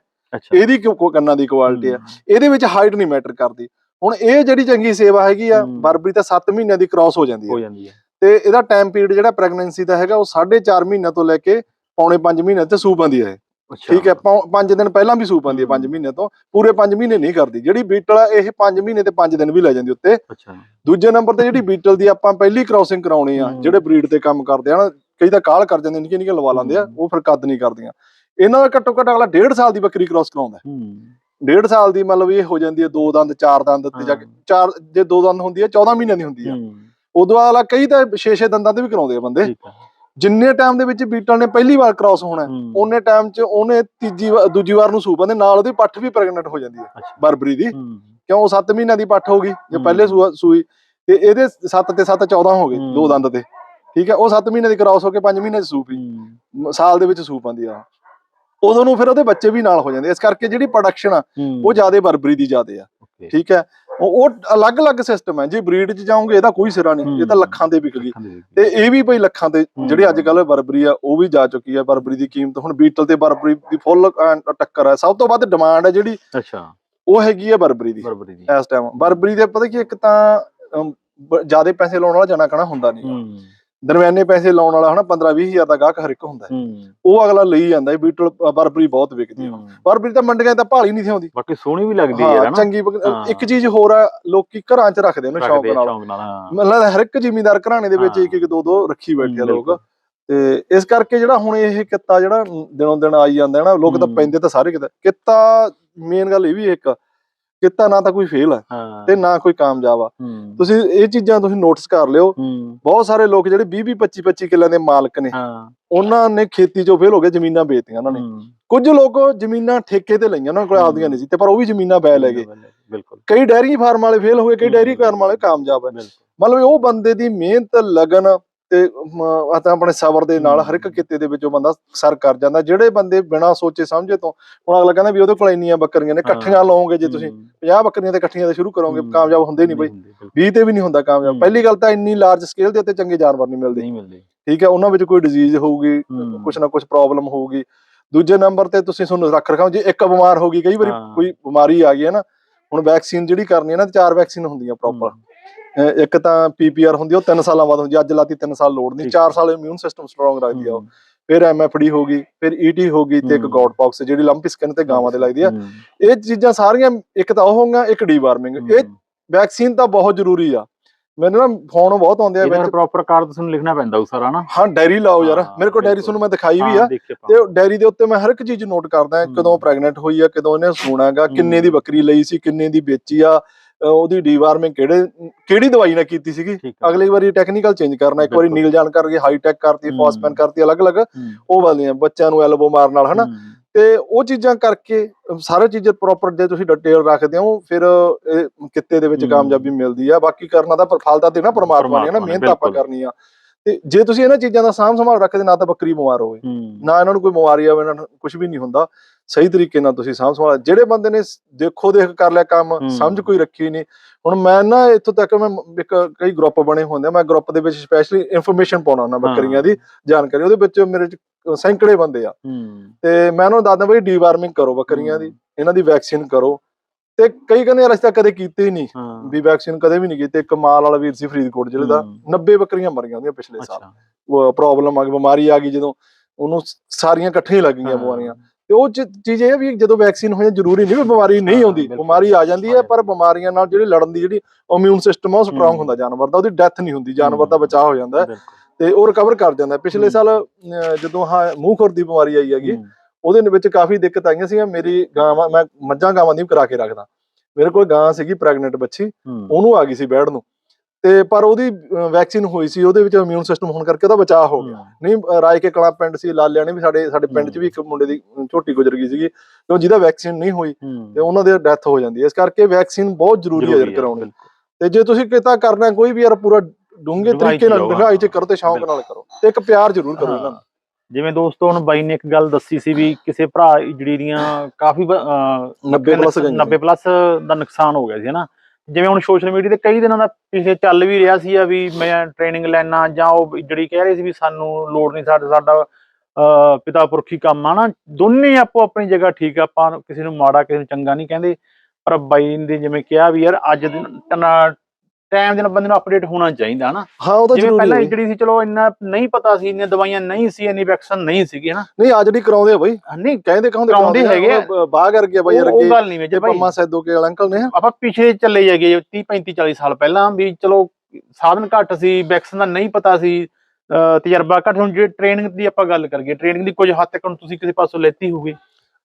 ਇਹਦੀ ਕੰਨਾਂ ਦੀ ਕੁਆਲਿਟੀ ਹੂੰ, ਇਹਦੇ ਵਿੱਚ ਹਾਈਟ ਨਹੀਂ ਮੈਟਰ ਕਰਦੀ। ਹੁਣ ਇਹ ਜਿਹੜੀ ਚੰਗੀ ਸੇਵਾ ਹੈਗੀ ਆ। ਬਰਬਰੀ ਤਾਂ 7 ਮਹੀਨਿਆਂ ਦੀ ਕ੍ਰਾਸ ਹੋ ਜਾਂਦੀ ਹੋ। ਹੈ ਜਾਂਦੀ ਹੈ। ਤੇ ਇਹਦਾ ਟਾਈਮ ਪੀਰੀਅਡ ਜਿਹੜਾ ਪ੍ਰੈਗਨੈਂਸੀ ਦਾ ਹੈਗਾ ਉਹ 4.5 ਮਹੀਨਿਆਂ ਤੋਂ ਲੈ ਕੇ ਪੌਣੇ 5 ਮਹੀਨੇ ਤੇ ਸੂਪ ਆਂਦੀ ਹੈ ਠੀਕ ਹੈ 5 ਦਿਨ ਪਹਿਲਾਂ ਵੀ ਸੂਪ ਆਂਦੀ ਹੈ 5 ਹੂੰ। ਮਹੀਨੇ ਤੋਂ। ਪੂਰੇ 5 ਮਹੀਨੇ ਨਹੀਂ ਕਰਦੀ। ਜਿਹੜੀ ਬੀਟਲ ਆ ਇਹ 5 ਮਹੀਨੇ ਤੇ 5 ਦਿਨ ਵੀ ਲੈ ਜਾਂਦੀ ਉੱਤੇ। ਅੱਛਾ। ਦੂਜੇ ਨੰਬਰ ਤੇ ਜਿਹੜੀ ਬੀਟਲ ਦੀ ਆਪਾਂ ਪਹਿਲੀ ਕ੍ਰਾਸਿੰਗ ਕਰਾਉਣੀ ਆ। ਜਿਹੜੇ ਬਰੀਡ ਤੇ ਕੰਮ ਕਰਦੇ ਆ ਨਾ ਕਈ ਤਾਂ ਕਾਲ ਕਰ ਜਾਂਦੇ ਨਿੱਕੇ ਨਿੱਕੇ ਲਵਾ ਲੈਂਦੇ ਆ। ਉਹ ਫਿਰ ਕੱਦ ਨਹੀਂ ਕਰਦੀਆਂ। ਇਹਨਾਂ ਦਾ ਘੱਟੋ ਘੱਟ ਅਗਲਾ 1.5 ਸਾਲ ਦੀ ਬੱਕਰੀ ਕ੍ਰਾਸ ਕਰਾਉਂਦਾ। ਹੂੰ। 1.5 ਸਾਲ ਦੀ ਮਤਲਬ ਇਹ ਹੋ ਜਾਂਦੀ ਹੈ ਦੋ ਦੰਦ ਚਾਰ ਦੰਦ ਤੇ ਜਾ ਕੇ ਚਾਰ ਜੇ ਦੋ ਦੰਦ ਹੁੰਦੀ ਹੈ 14 ਮਹੀਨਿਆਂ ਦੀ ਹੁੰਦੀ ਆ। ਹੂੰ। ਉਦੋਂ ਅਗਲਾ ਕਈ ਤਾਂ 6-6 ਦੰਦਾਂ ਤੇ ਵੀ ਕਰਾਉਂਦੇ ਆ ਬੰਦੇ। ਜਿੰਨੇ ਟਾਈਮ ਦੇ ਵਿੱਚ ਬੀਟਲ ਨੇ ਪਹਿਲੀ ਵਾਰ ਕ੍ਰਾਸ ਹੋਣਾ ਉਹਨੇ ਟਾਈਮ 'ਚ ਉਹਨੇ ਤੀਜੀ ਦੂਜੀ ਵਾਰ ਨੂੰ ਸੂਪ ਆਂਦੇ ਨਾਲ ਉਹਦੀ ਪੱਠ ਵੀ ਪ੍ਰੈਗਨੈਂਟ ਹੋ ਜਾਂਦੀ ਹੈ ਬਰਬਰੀ ਦੀ। ਕਿਉਂ 7 ਮਹੀਨਿਆਂ ਦੀ ਪੱਠ ਹੋ ਗਈ ਜੇ। ਪਹਿਲੇ ਸੂਈ ਤੇ ਇਹਦੇ 7 ਤੇ 7 14 ਹੋ ਗਏ। ਦੋ ਦੰਦ ਤੇ। ਠੀਕ ਹੈ ਉਹ 7 ਮਹੀਨੇ ਦੀ ਕ੍ਰਾਸ ਹੋ ਕੇ 5 ਮਹੀਨੇ ਦੀ ਸੂਪ ਹੀ। ਸਾਲ ਦੇ ਵਿੱਚ ਸੂਪ ਆਂਦੀ ਆ। ਉਦੋਂ ਨੂੰ ਫਿਰ ਉਹਦੇ ਬੱਚੇ ਵੀ ਨਾਲ ਹੋ ਜਾਂਦੇ ਇਸ ਕਰਕੇ ਜਿਹੜੀ ਪ੍ਰੋਡਕਸ਼ਨ ਆ ਉਹ ਜ਼ਿਆਦਾ ਬਰਬਰੀ ਦੀ ਜ਼ਿਆਦਾ ਆ। ਠੀਕ ਹੈ ਉਹ ਉਹ ਅਲੱਗ-ਅਲੱਗ ਸਿਸਟਮ ਹੈ। ਜੇ ਬਰੀਡ 'ਚ ਜਾਓਗੇ ਇਹਦਾ ਕੋਈ ਸਿਰਾ ਨਹੀਂ। ਇਹ ਤਾਂ। ਲੱਖਾਂ ਦੇ ਵਿਕ ਗਈ। ਤੇ ਇਹ ਵੀ ਭਈ ਲੱਖਾਂ ਹੂੰ। ਜਿਹੜੇ ਅੱਜ ਕੱਲ ਬਰਬਰੀ ਆ ਉਹ ਵੀ ਜਾ ਚੁੱਕੀ ਆ। ਬਰਬਰੀ ਦੀ ਕੀਮਤ ਹੁਣ ਬੀਟਲ ਤੇ ਬਰਬਰੀ ਦੀ ਫੁੱਲ ਟੱਕਰ ਹੈ ਸਭ ਤੋਂ ਵੱਧ ਡਿਮਾਂਡ ਹੈ ਜਿਹੜੀ ਅੱਛਾ। ਉਹ ਹੈਗੀ ਆ ਬਰਬਰੀ ਦੀ। ਬਰਬਰੀ ਦੀ। ਇਸ ਟਾਈਮ ਬਰਬਰੀ ਦੇ ਪਤਾ ਕੀ ਇੱਕ ਤਾਂ ਜ਼ਿਆਦਾ ਪੈਸੇ ਲਾਉਣ ਵਾਲਾ ਜਣਾ ਕਣਾ ਹੁੰਦਾ ਨਹੀਂ ਦਰਮਿਆਨੇ ਪੈਸੇ ਲਾਉਣ ਵਾਲਾ ਹਨਾ 15 20 ਹਜ਼ਾਰ ਦਾ ਗਾਹਕ ਹਰ ਇੱਕ ਹੁੰਦਾ ਉਹ ਅਗਲਾ ਲਈ ਜਾਂਦਾ ਹੈ ਬੀਟਲ ਬਰਬਰੀ ਬਹੁਤ ਵਿਕਦੀ ਆ ਹੂੰ। ਬਰਬਰੀ ਤਾਂ ਮੰਡੀਆਂ ਤਾਂ ਭਾਲੀ ਨਹੀਂ ਸੀ ਆਉਂਦੀ ਬਾਕੀ ਸੋਹਣੀ ਵੀ ਲੱਗਦੀ ਹੈ ਹਾਂ ਹਨਾ ਚੰਗੀ। ਇੱਕ ਚੀਜ਼ ਹੋਰ ਆ ਲੋਕੀ ਘਰਾਂ 'ਚ ਰੱਖਦੇ ਨੇ ਸ਼ੌਂਕ ਨਾਲ ਲੱਗਦਾ ਹਰ ਇੱਕ ਜ਼ਿਮੀਂਦਾਰ ਘਰਾਣੇ ਦੇ ਵਿੱਚ। ਇੱਕ ਇੱਕ ਦੋ ਦੋ ਰੱਖੀ ਬੈਠੇ ਆ ਲੋਕ। ਤੇ ਇਸ ਕਰਕੇ ਜਿਹੜਾ ਹੁਣ ਇਹ ਕਿੱਤਾ ਜਿਹੜਾ ਦਿਨੋਂ ਦਿਨ ਆਈ ਜਾਂਦਾ ਹੈ ਨਾ ਲੋਕ ਤਾਂ। ਪੈਂਦੇ ਤਾਂ ਸਾਰੇ ਕਿਤੇ ਕਿੱਤਾ ਮੇਨ ਗੱਲ ਇਹ ਵੀ ਇੱਕ ਕਿੱਤਾ ਨਾ ਤਾਂ ਕੋਈ ਫੇਲ ਹੈ ਹਾਂ। ਤੇ ਨਾ ਕੋਈ ਕਾਮਯਾਬ ਆ। ਹੂੰ। ਤੁਸੀਂ ਇਹ ਚੀਜ਼ਾਂ ਤੁਸੀਂ ਨੋਟਿਸ ਕਰ ਲਿਓ। ਹੂੰ। ਬਹੁਤ ਸਾਰੇ ਲੋਕ ਜਿਹੜੇ 20 20 25 25 ਕਿੱਲਿਆਂ ਦੇ ਮਾਲਕ ਨੇ ਹਾਂ। ਉਹਨਾਂ ਨੇ ਖੇਤੀ 'ਚੋਂ ਫੇਲ ਹੋ ਗਏ ਜ਼ਮੀਨਾਂ ਵੇਚਤੀਆਂ ਉਹਨਾਂ ਨੇ। ਹੂੰ। ਕੁਝ ਲੋਕ ਜ਼ਮੀਨਾਂ ਠੇਕੇ ਤੇ ਲਈਆਂ ਉਹਨਾਂ ਕੋਲ ਆਪਦੀਆਂ ਨਹੀਂ ਸੀ ਤੇ ਪਰ ਉਹ ਵੀ ਜ਼ਮੀਨਾਂ ਬੈ ਲੈ ਗਏ ਬਿਲਕੁਲ। ਕਈ ਡੈਰੀ ਫਾਰਮ ਵਾਲੇ ਫੇਲ ਹੋਏ ਕਈ ਡੈਰੀ ਫਾਰਮ ਵਾਲੇ ਕਾਮਯਾਬ ਹੈ। ਮਤਲਬ ਉਹ ਬੰਦੇ ਦੀ ਮਿਹਨਤ ਲਗਨ ਤੇ ਮ, ਆ ਤਾਂ ਆਪਣੇ ਸਬਰ ਦੇ ਨਾਲ ਹਰ ਇੱਕ। ਕਿੱਤੇ ਦੇ ਵਿੱਚੋਂ ਬੰਦਾ ਸਰ ਕਰ ਜਾਂਦਾ ਜਿਹੜੇ ਬੰਦੇ ਬਿਨਾਂ ਸੋਚੇ ਸਮਝੇ ਤੋਂ ਹੁਣ ਅਗਲਾ ਕਹਿੰਦਾ ਵੀ ਉਹਦੇ ਕੋਲ ਇੰਨੀਆਂ ਬੱਕਰੀਆਂ ਨੇ ਇਕੱਠੀਆਂ ਲਾਓਗੇ ਜੇ ਤੁਸੀਂ 50 ਬੱਕਰੀਆਂ ਤੇ ਇਕੱਠੀਆਂ ਤੇ ਸ਼ੁਰੂ ਕਰੋਗੇ। ਕਾਮਯਾਬ ਹੁੰਦੇ ਨਹੀਂ ਬਈ 20 ਤੇ ਵੀ ਨਹੀਂ ਹੁੰਦਾ ਕਾਮਯਾਬ। ਪਹਿਲੀ ਗੱਲ ਤਾਂ ਇੰਨੀ ਲਾਰਜ ਸਕੇਲ ਦੇ ਉੱਤੇ ਚੰਗੇ ਜਾਨਵਰ ਨਹੀਂ ਮਿਲਦੇ ਨਹੀਂ ਮਿਲਦੇ ਠੀਕ ਹੈ ਉਹਨਾਂ ਵਿੱਚ ਕੋਈ ਡਿਜ਼ੀਜ਼ ਹੋਊਗੀ। ਕੁਛ ਨਾ ਕੁਛ ਪ੍ਰੋਬਲਮ ਹੋਊਗੀ ਦੂਜੇ ਨੰਬਰ ਤੇ ਤੁਸੀਂ ਤੁਹਾਨੂੰ ਰੱਖ ਰਖਾਓ ਜੇ ਇੱਕ ਬਿਮਾਰ ਹੋ ਗਈ ਕਈ ਵਾਰੀ। ਕੋਈ ਬਿਮਾਰੀ ਆ ਗਈ ਹੈ ਨਾ ਹੁਣ ਵੈਕਸੀਨ ਜਿਹੜੀ ਕਰਨੀ ਹੈ ਨਾ ਚਾਰ ਵੈਕਸੀਨ ਹੁੰਦੀਆਂ ਪ੍ਰੋਪਰ। ਇੱਕ ਤਾਂ ਪੀਪੀਆਰ ਹੁੰਦੀ ਉਹ 3 ਸਾਲਾਂ ਬਾਅਦ ਹੁੰਦੀ ਅੱਜ ਲਾਤੀ 3 ਸਾਲ ਲੋੜ ਨਹੀਂ ਠੀਕ 4 ਹੈ। ਸਾਲ ਇਮਿਊਨ ਸਿਸਟਮ ਸਟਰੋਂਗ ਰੱਖਦੀ ਆ ਉਹ। ਫਿਰ ਐਮਐਫਡੀ ਹੋ ਗਈ ਫਿਰ ਈਟੀ ਹੋ ਗਈ ਤੇ ਇੱਕ। ਗੌਡ ਪੌਕਸ ਜਿਹੜੀ ਲੰਪੀ ਸਕਿਨ ਤੇ ਗਾਵਾਂ ਦੇ ਲੱਗਦੀ ਆ। ਇਹ ਚੀਜ਼ਾਂ ਸਾਰੀਆਂ ਇੱਕ ਤਾਂ ਉਹ ਹੋਊਗਾ ਇੱਕ ਡੀਵਾਰਮਿੰਗ ਇਹ। ਵੈਕਸੀਨ ਤਾਂ ਬਹੁਤ ਜ਼ਰੂਰੀ ਆ ਮੈਨੂੰ ਨਾ ਫੋਨ ਬਹੁਤ ਆਉਂਦੇ ਆ ਵਿੱਚ ਪ੍ਰੋਪਰ ਕਾਰਡ ਤੁਹਾਨੂੰ ਲਿਖਣਾ ਪੈਂਦਾ ਉਹ ਸਾਰਾ ਨਾ ਹਾਂ ਡਾਇਰੀ ਲਾਓ ਯਾਰ ਮੇਰੇ ਕੋਲ ਡਾਇਰੀ। ਤੁਹਾਨੂੰ ਮੈਂ ਦਿਖਾਈ ਵੀ ਆ। ਤੇ ਡਾਇਰੀ ਦੇ ਉੱਤੇ ਮੈਂ ਹਰ ਇੱਕ ਚੀਜ਼ ਨੋਟ ਕਰਦਾ। ਕਦੋਂ ਪ੍ਰੈਗਨੈਂਟ ਹੋਈ ਆ ਕਦੋਂ ਇਹਨੇ ਸੂਣਾਗਾ ਕਿੰਨੇ ਦੀ। ਬੱਕਰੀ ਲਈ ਸੀ ਕਿੰਨੇ ਦੀ ਵੇਚੀ ਆ ਉਹਦੀ ਡੀਵਾਰਮਿੰਗ ਕਿਹੜੇ ਕਿਹੜੀ ਦਵਾਈ ਨਾਲ ਕੀਤੀ ਸੀਗੀ। ਅਗਲੀ ਵਾਰੀ ਟੈਕਨੀਕਲ ਚੇਂਜ ਕਰਨਾ ਇੱਕ ਵਾਰੀ। ਨੀਲ ਜਾਣ ਕਰਕੇ ਹਾਈ ਟੈਕ ਕਰਤੀ। ਫਾਸਪੈਨ ਕਰਤੀ ਅਲੱਗ-ਅਲੱਗ। ਉਹ ਵਾਲੀਆਂ ਬੱਚਿਆਂ ਨੂੰ ਐਲਬੋ ਮਾਰਨ ਨਾਲ ਹਨਾ। ਤੇ ਉਹ ਚੀਜ਼ਾਂ ਕਰਕੇ ਸਾਰੇ ਚੀਜ਼ਾਂ ਪ੍ਰੋਪਰ ਜੇ ਤੁਸੀਂ ਡਿਟੇਲ ਰੱਖਦੇ ਹੋ ਫਿਰ ਕਿੱਤੇ ਦੇ ਵਿੱਚ। ਕਾਮਯਾਬੀ ਮਿਲਦੀ ਆ ਬਾਕੀ ਕਰਨਾ ਤਾਂ ਪਰ ਫਲ ਤਾਂ ਦੇਣਾ ਪਰਮਾਤਮਾ ਨੇ ਨਾ ਮਿਹਨਤ ਆਪਾਂ। ਕਰਨੀ ਆ ਤੇ ਜੇ ਤੁਸੀਂ ਇਹਨਾਂ ਚੀਜ਼ਾਂ ਦਾ ਸਾਂਭ ਸੰਭਾਲ ਰੱਖਦੇ ਨਾ ਤਾਂ ਬੱਕਰੀ ਬਿਮਾਰ ਹੋਵੇ। ਨਾ ਇਹਨਾਂ ਨੂੰ ਕੋਈ ਬਿਮਾਰੀ ਆਵੇ ਇਹਨਾਂ ਨੂੰ ਕੁਝ ਵੀ ਨਹੀਂ ਹੁੰਦਾ ਸਹੀ ਤਰੀਕੇ ਨਾਲ ਤੁਸੀਂ ਸਾਂਭ ਸੰਭਾਲ ਜਿਹੜੇ ਬੰਦੇ ਨੇ ਦੇਖੋ ਦੇਖ ਕਰ ਲਿਆ ਕੰਮ। ਸਮਝ ਕੋਈ ਰੱਖੀ ਨਹੀਂ ਹੁਣ ਮੈਂ ਨਾ ਇੱਥੋਂ ਤੱਕ ਮੈਂ ਇੱਕ ਕਈ ਗਰੁੱਪ ਬਣੇ ਹੁੰਦੇ ਮੈਂ ਗਰੁੱਪ ਦੇ ਵਿੱਚ ਸਪੈਸ਼ਲੀ ਇਨਫੋਰਮੇਸ਼ਨ ਪਾਉਣਾ ਹੁੰਦਾ ਬੱਕਰੀਆਂ ਦੀ ਜਾਣਕਾਰੀ ਉਹਦੇ ਵਿੱਚ ਮੇਰੇ ਸੈਂਕੜੇ ਬੰਦੇ ਆ। ਤੇ ਮੈਂ ਉਹਨਾਂ ਨੂੰ ਦੱਸਦਾ ਬਈ ਡੀਵਾਰਮਿੰਗ ਕਰੋ ਬੱਕਰੀਆਂ ਦੀ। ਇਹਨਾਂ ਦੀ ਵੈਕਸੀਨ ਕਰੋ ਤੇ ਕਈ ਕਹਿੰਦੇ ਯਾਰ ਅਸੀਂ ਤਾਂ ਕਦੇ ਕੀਤੀ ਹੀ ਨਹੀਂ। ਵੀ ਵੈਕਸੀਨ ਕਦੇ ਵੀ ਨਹੀਂ ਕੀਤੀ ਇੱਕ ਮਾਲ ਵਾਲਾ ਵੀਰ ਸੀ ਫਰੀਦਕੋਟ ਜ਼ਿਲ੍ਹੇ ਦਾ ਹਮ। 90 ਬੱਕਰੀਆਂ ਮਰੀਆਂ ਉਹਦੀਆਂ ਪਿਛਲੇ ਸਾਲ ਪ੍ਰੋਬਲਮ ਆ ਗਈ ਬਿਮਾਰੀ ਆ ਗਈ ਜਦੋਂ ਉਹਨੂੰ ਸਾਰੀਆਂ ਇਕੱਠੀਆਂ ਗਈਆਂ। ਬਿਮਾਰੀਆਂ ਤੇ ਉਹ ਚੀਜ਼ ਇਹ ਵੀ ਜਦੋਂ ਵੈਕਸੀਨ ਹੋਏ ਜ਼ਰੂਰੀ ਨਹੀਂ ਵੀ ਬਿਮਾਰੀ ਨਹੀਂ ਹਾਂ, ਆਉਂਦੀ। ਬਿਮਾਰੀ ਆ ਜਾਂਦੀ ਹੈ ਪਰ ਹੈ। ਬਿਮਾਰੀਆਂ ਨਾਲ ਜਿਹੜੀ ਲੜਨ ਦੀ ਜਿਹੜੀ ਇਮਿਊਨ ਸਿਸਟਮ ਆ ਉਹ ਸਟਰੋਂਗ। ਹੁੰਦਾ ਜਾਨਵਰ ਦਾ ਉਹਦੀ ਡੈਥ ਨਹੀਂ ਹੁੰਦੀ ਜਾਨਵਰ ਦਾ। ਬਚਾਅ ਹੋ ਜਾਂਦਾ ਹੈ। ਤੇ ਉਹ ਰਿਕਵਰ ਕਰ ਜਾਂਦਾ ਹੈ। ਪਿਛਲੇ। ਸਾਲ ਜਦੋਂ ਹਾਂ ਮੂੰਹ ਖੁਰ ਦੀ ਬਿਮਾਰੀ ਆਈ ਹੈਗੀ। ਉਹਦੇ ਵਿੱਚ ਕਾਫੀ ਦਿੱਕਤ ਆਈਆਂ ਸੀ ਮੇਰੀ ਗਾਵਾਂ ਮੈਂ ਮੱਝਾਂ ਗਾਵਾਂ ਦੀ ਵੀ ਕਰਾ ਕੇ ਰੱਖਦਾ ਮੇਰੇ ਕੋਲ ਗਾਂ ਸੀਗੀ ਪ੍ਰੈਗਨੈਂਟ ਬੱਚੀ। ਉਹਨੂੰ ਆ ਗਈ ਸੀ ਬੈੜ ਨੂੰ ਤੇ ਪਰ ਉਹਦੀ ਵੈਕਸੀਨ ਹੋਈ ਸੀ ਉਹਦੇ ਵਿੱਚ ਇਮਿਊਨ ਸਿਸਟਮ ਹੋਣ ਕਰਕੇ ਉਹਦਾ ਬਚਾਅ ਹੋ ਗਿਆ ਨਹੀਂ ਰਾਏ ਕੇ ਕਲਾ ਪਿੰਡ ਸੀ ਲਾਲਿਆਂ ਨੇ ਵੀ ਸਾਡੇ ਸਾਡੇ ਪਿੰਡ 'ਚ। ਵੀ ਇੱਕ ਮੁੰਡੇ ਦੀ ਝੋਟੀ ਗੁਜ਼ਰ ਗਈ ਸੀਗੀ ਤੇ ਉਹ ਜਿਹਦਾ ਵੈਕਸੀਨ ਨਹੀਂ ਹੋਈ। ਤੇ ਉਹਨਾਂ ਦੀ ਡੈਥ ਹੋ ਜਾਂਦੀ ਹੈ ਇਸ ਕਰਕੇ ਵੈਕਸੀਨ ਬਹੁਤ ਜ਼ਰੂਰੀ ਹੈ ਯਾਰ ਕਰਾਉਣੀ। ਤੇ ਜੇ ਤੁਸੀਂ ਕਿਤਾ ਕਰਨਾ ਕੋਈ ਵੀ ਯਾਰ ਪੂਰਾ ਡੂੰਘੇ ਤਰੀਕੇ ਨਾਲ ਡੂੰਘਾਈ 'ਚ। ਕਰੋ ਤੇ ਸ਼ੌਂਕ। ਨਾਲ ਕਰੋ ਤੇ ਇੱਕ ਪਿਆਰ ਜ਼ਰੂਰ ਕਰੋ ਇਹਨਾਂ ਨੂੰ। ਜਿਵੇਂ ਦੋਸਤੋ ਹੁਣ ਬਾਈ ਨੇ ਇੱਕ ਗੱਲ ਦੱਸੀ ਸੀ ਵੀ ਕਿਸੇ ਭਰਾ ਜਿਹੜੀ ਦੀਆਂ ਕਾਫੀ ਬ- ਅਹ 90 ਪਲੱਸ ਗਈਆਂ 90 ਪਲੱਸ ਦਾ ਨੁਕਸਾਨ ਹੋ ਗਿਆ ਸੀ ਹਨਾ ਜਿਵੇਂ ਹੁਣ ਸੋਸ਼ਲ ਮੀਡੀਆ ਤੇ ਕਈ ਦਿਨਾਂ ਦਾ ਪਿਛੇ ਚੱਲ ਵੀ ਰਿਹਾ ਸੀ ਆ ਵੀ ਮੈਂ ਟ੍ਰੇਨਿੰਗ ਲੈਣਾ ਜਾਂ ਉਹ ਜਿਹੜੀ ਕਹਿ ਰਹੇ ਸੀ ਵੀ ਸਾਨੂੰ ਲੋੜ ਨਹੀਂ ਸਾਡਾ ਸਾਡਾ ਪਿਤਾ ਪੁਰਖੀ ਕੰਮ ਆ ਨਾ, ਦੋਨੇ ਆਪੋ ਆਪਣੀ ਜਗ੍ਹਾ ਠੀਕ ਆ, ਆਪਾਂ ਕਿਸੇ ਨੂੰ ਮਾੜਾ, ਕਿਸੇ ਨੂੰ ਚੰਗਾ ਨਹੀਂ ਕਹਿੰਦੇ। ਪਰ ਬਾਈ ਨੇ ਜਿਵੇਂ ਕਿਹਾ ਵੀ ਯਾਰ ਅੱਜ ਦਿਨ ਟਾਈਮ ਦੇ ਨਾਲ ਬੰਦੇ ਨੂੰ ਅਪਡੇਟ ਹੋਣਾ ਚਾਹੀਦਾ ਹਨਾ। ਹਾਂ ਉਹ ਤਾਂ ਜ਼ਰੂਰੀ ਪਹਿਲਾਂ ਜਿਹੜੀ ਸੀ ਚਲੋ ਇੰਨਾ ਨਹੀਂ ਪਤਾ ਸੀ ਇੰਨੀਆਂ ਦਵਾਈਆਂ ਨਹੀਂ ਸੀ ਇੰਨੀ ਵੈਕਸੀਨ ਨਹੀਂ ਸੀਗੀ ਹਨਾ। ਨਹੀਂ ਆ ਜਿਹੜੀ ਕਰਾਉਂਦੇ ਆ ਬਈ। ਨਹੀਂ ਕਹਿੰਦੇ ਕਹਾਉਂਦੇ ਕਰਾਉਂਦੇ ਹੈਗੇ ਬਾਹ ਕਰਕੇ ਬਈ ਯਾਰ ਉਹ ਗੱਲ ਨਹੀਂ ਵਿੱਚ ਭਾਈ ਪੰਮਾ ਸੈਦੋ ਕੇ ਅੰਕਲ ਨੇ। ਆਪਾਂ ਪਿਛੇ ਚੱਲੇ ਜਾਈਏ 30 35 40 ਸਾਲ ਪਹਿਲਾਂ ਵੀ ਚਲੋ ਸਾਧਨ ਘੱਟ ਸੀ ਵੈਕਸੀਨ ਦਾ ਨਹੀਂ ਪਤਾ ਸੀ ਤਜਰਬਾ ਘੱਟ ਹੁਣ ਜੇ ਟ੍ਰੇਨਿੰਗ ਦੀ ਆਪਾਂ ਗੱਲ ਕਰੀਏ ਟ੍ਰੇਨਿੰਗ ਦੀ ਕੁਝ ਹੱਦ ਤੱਕ ਤੁਸੀਂ ਕਿਸੇ ਪਾਸੋਂ ਲੈਤੀ ਹੋਵੇ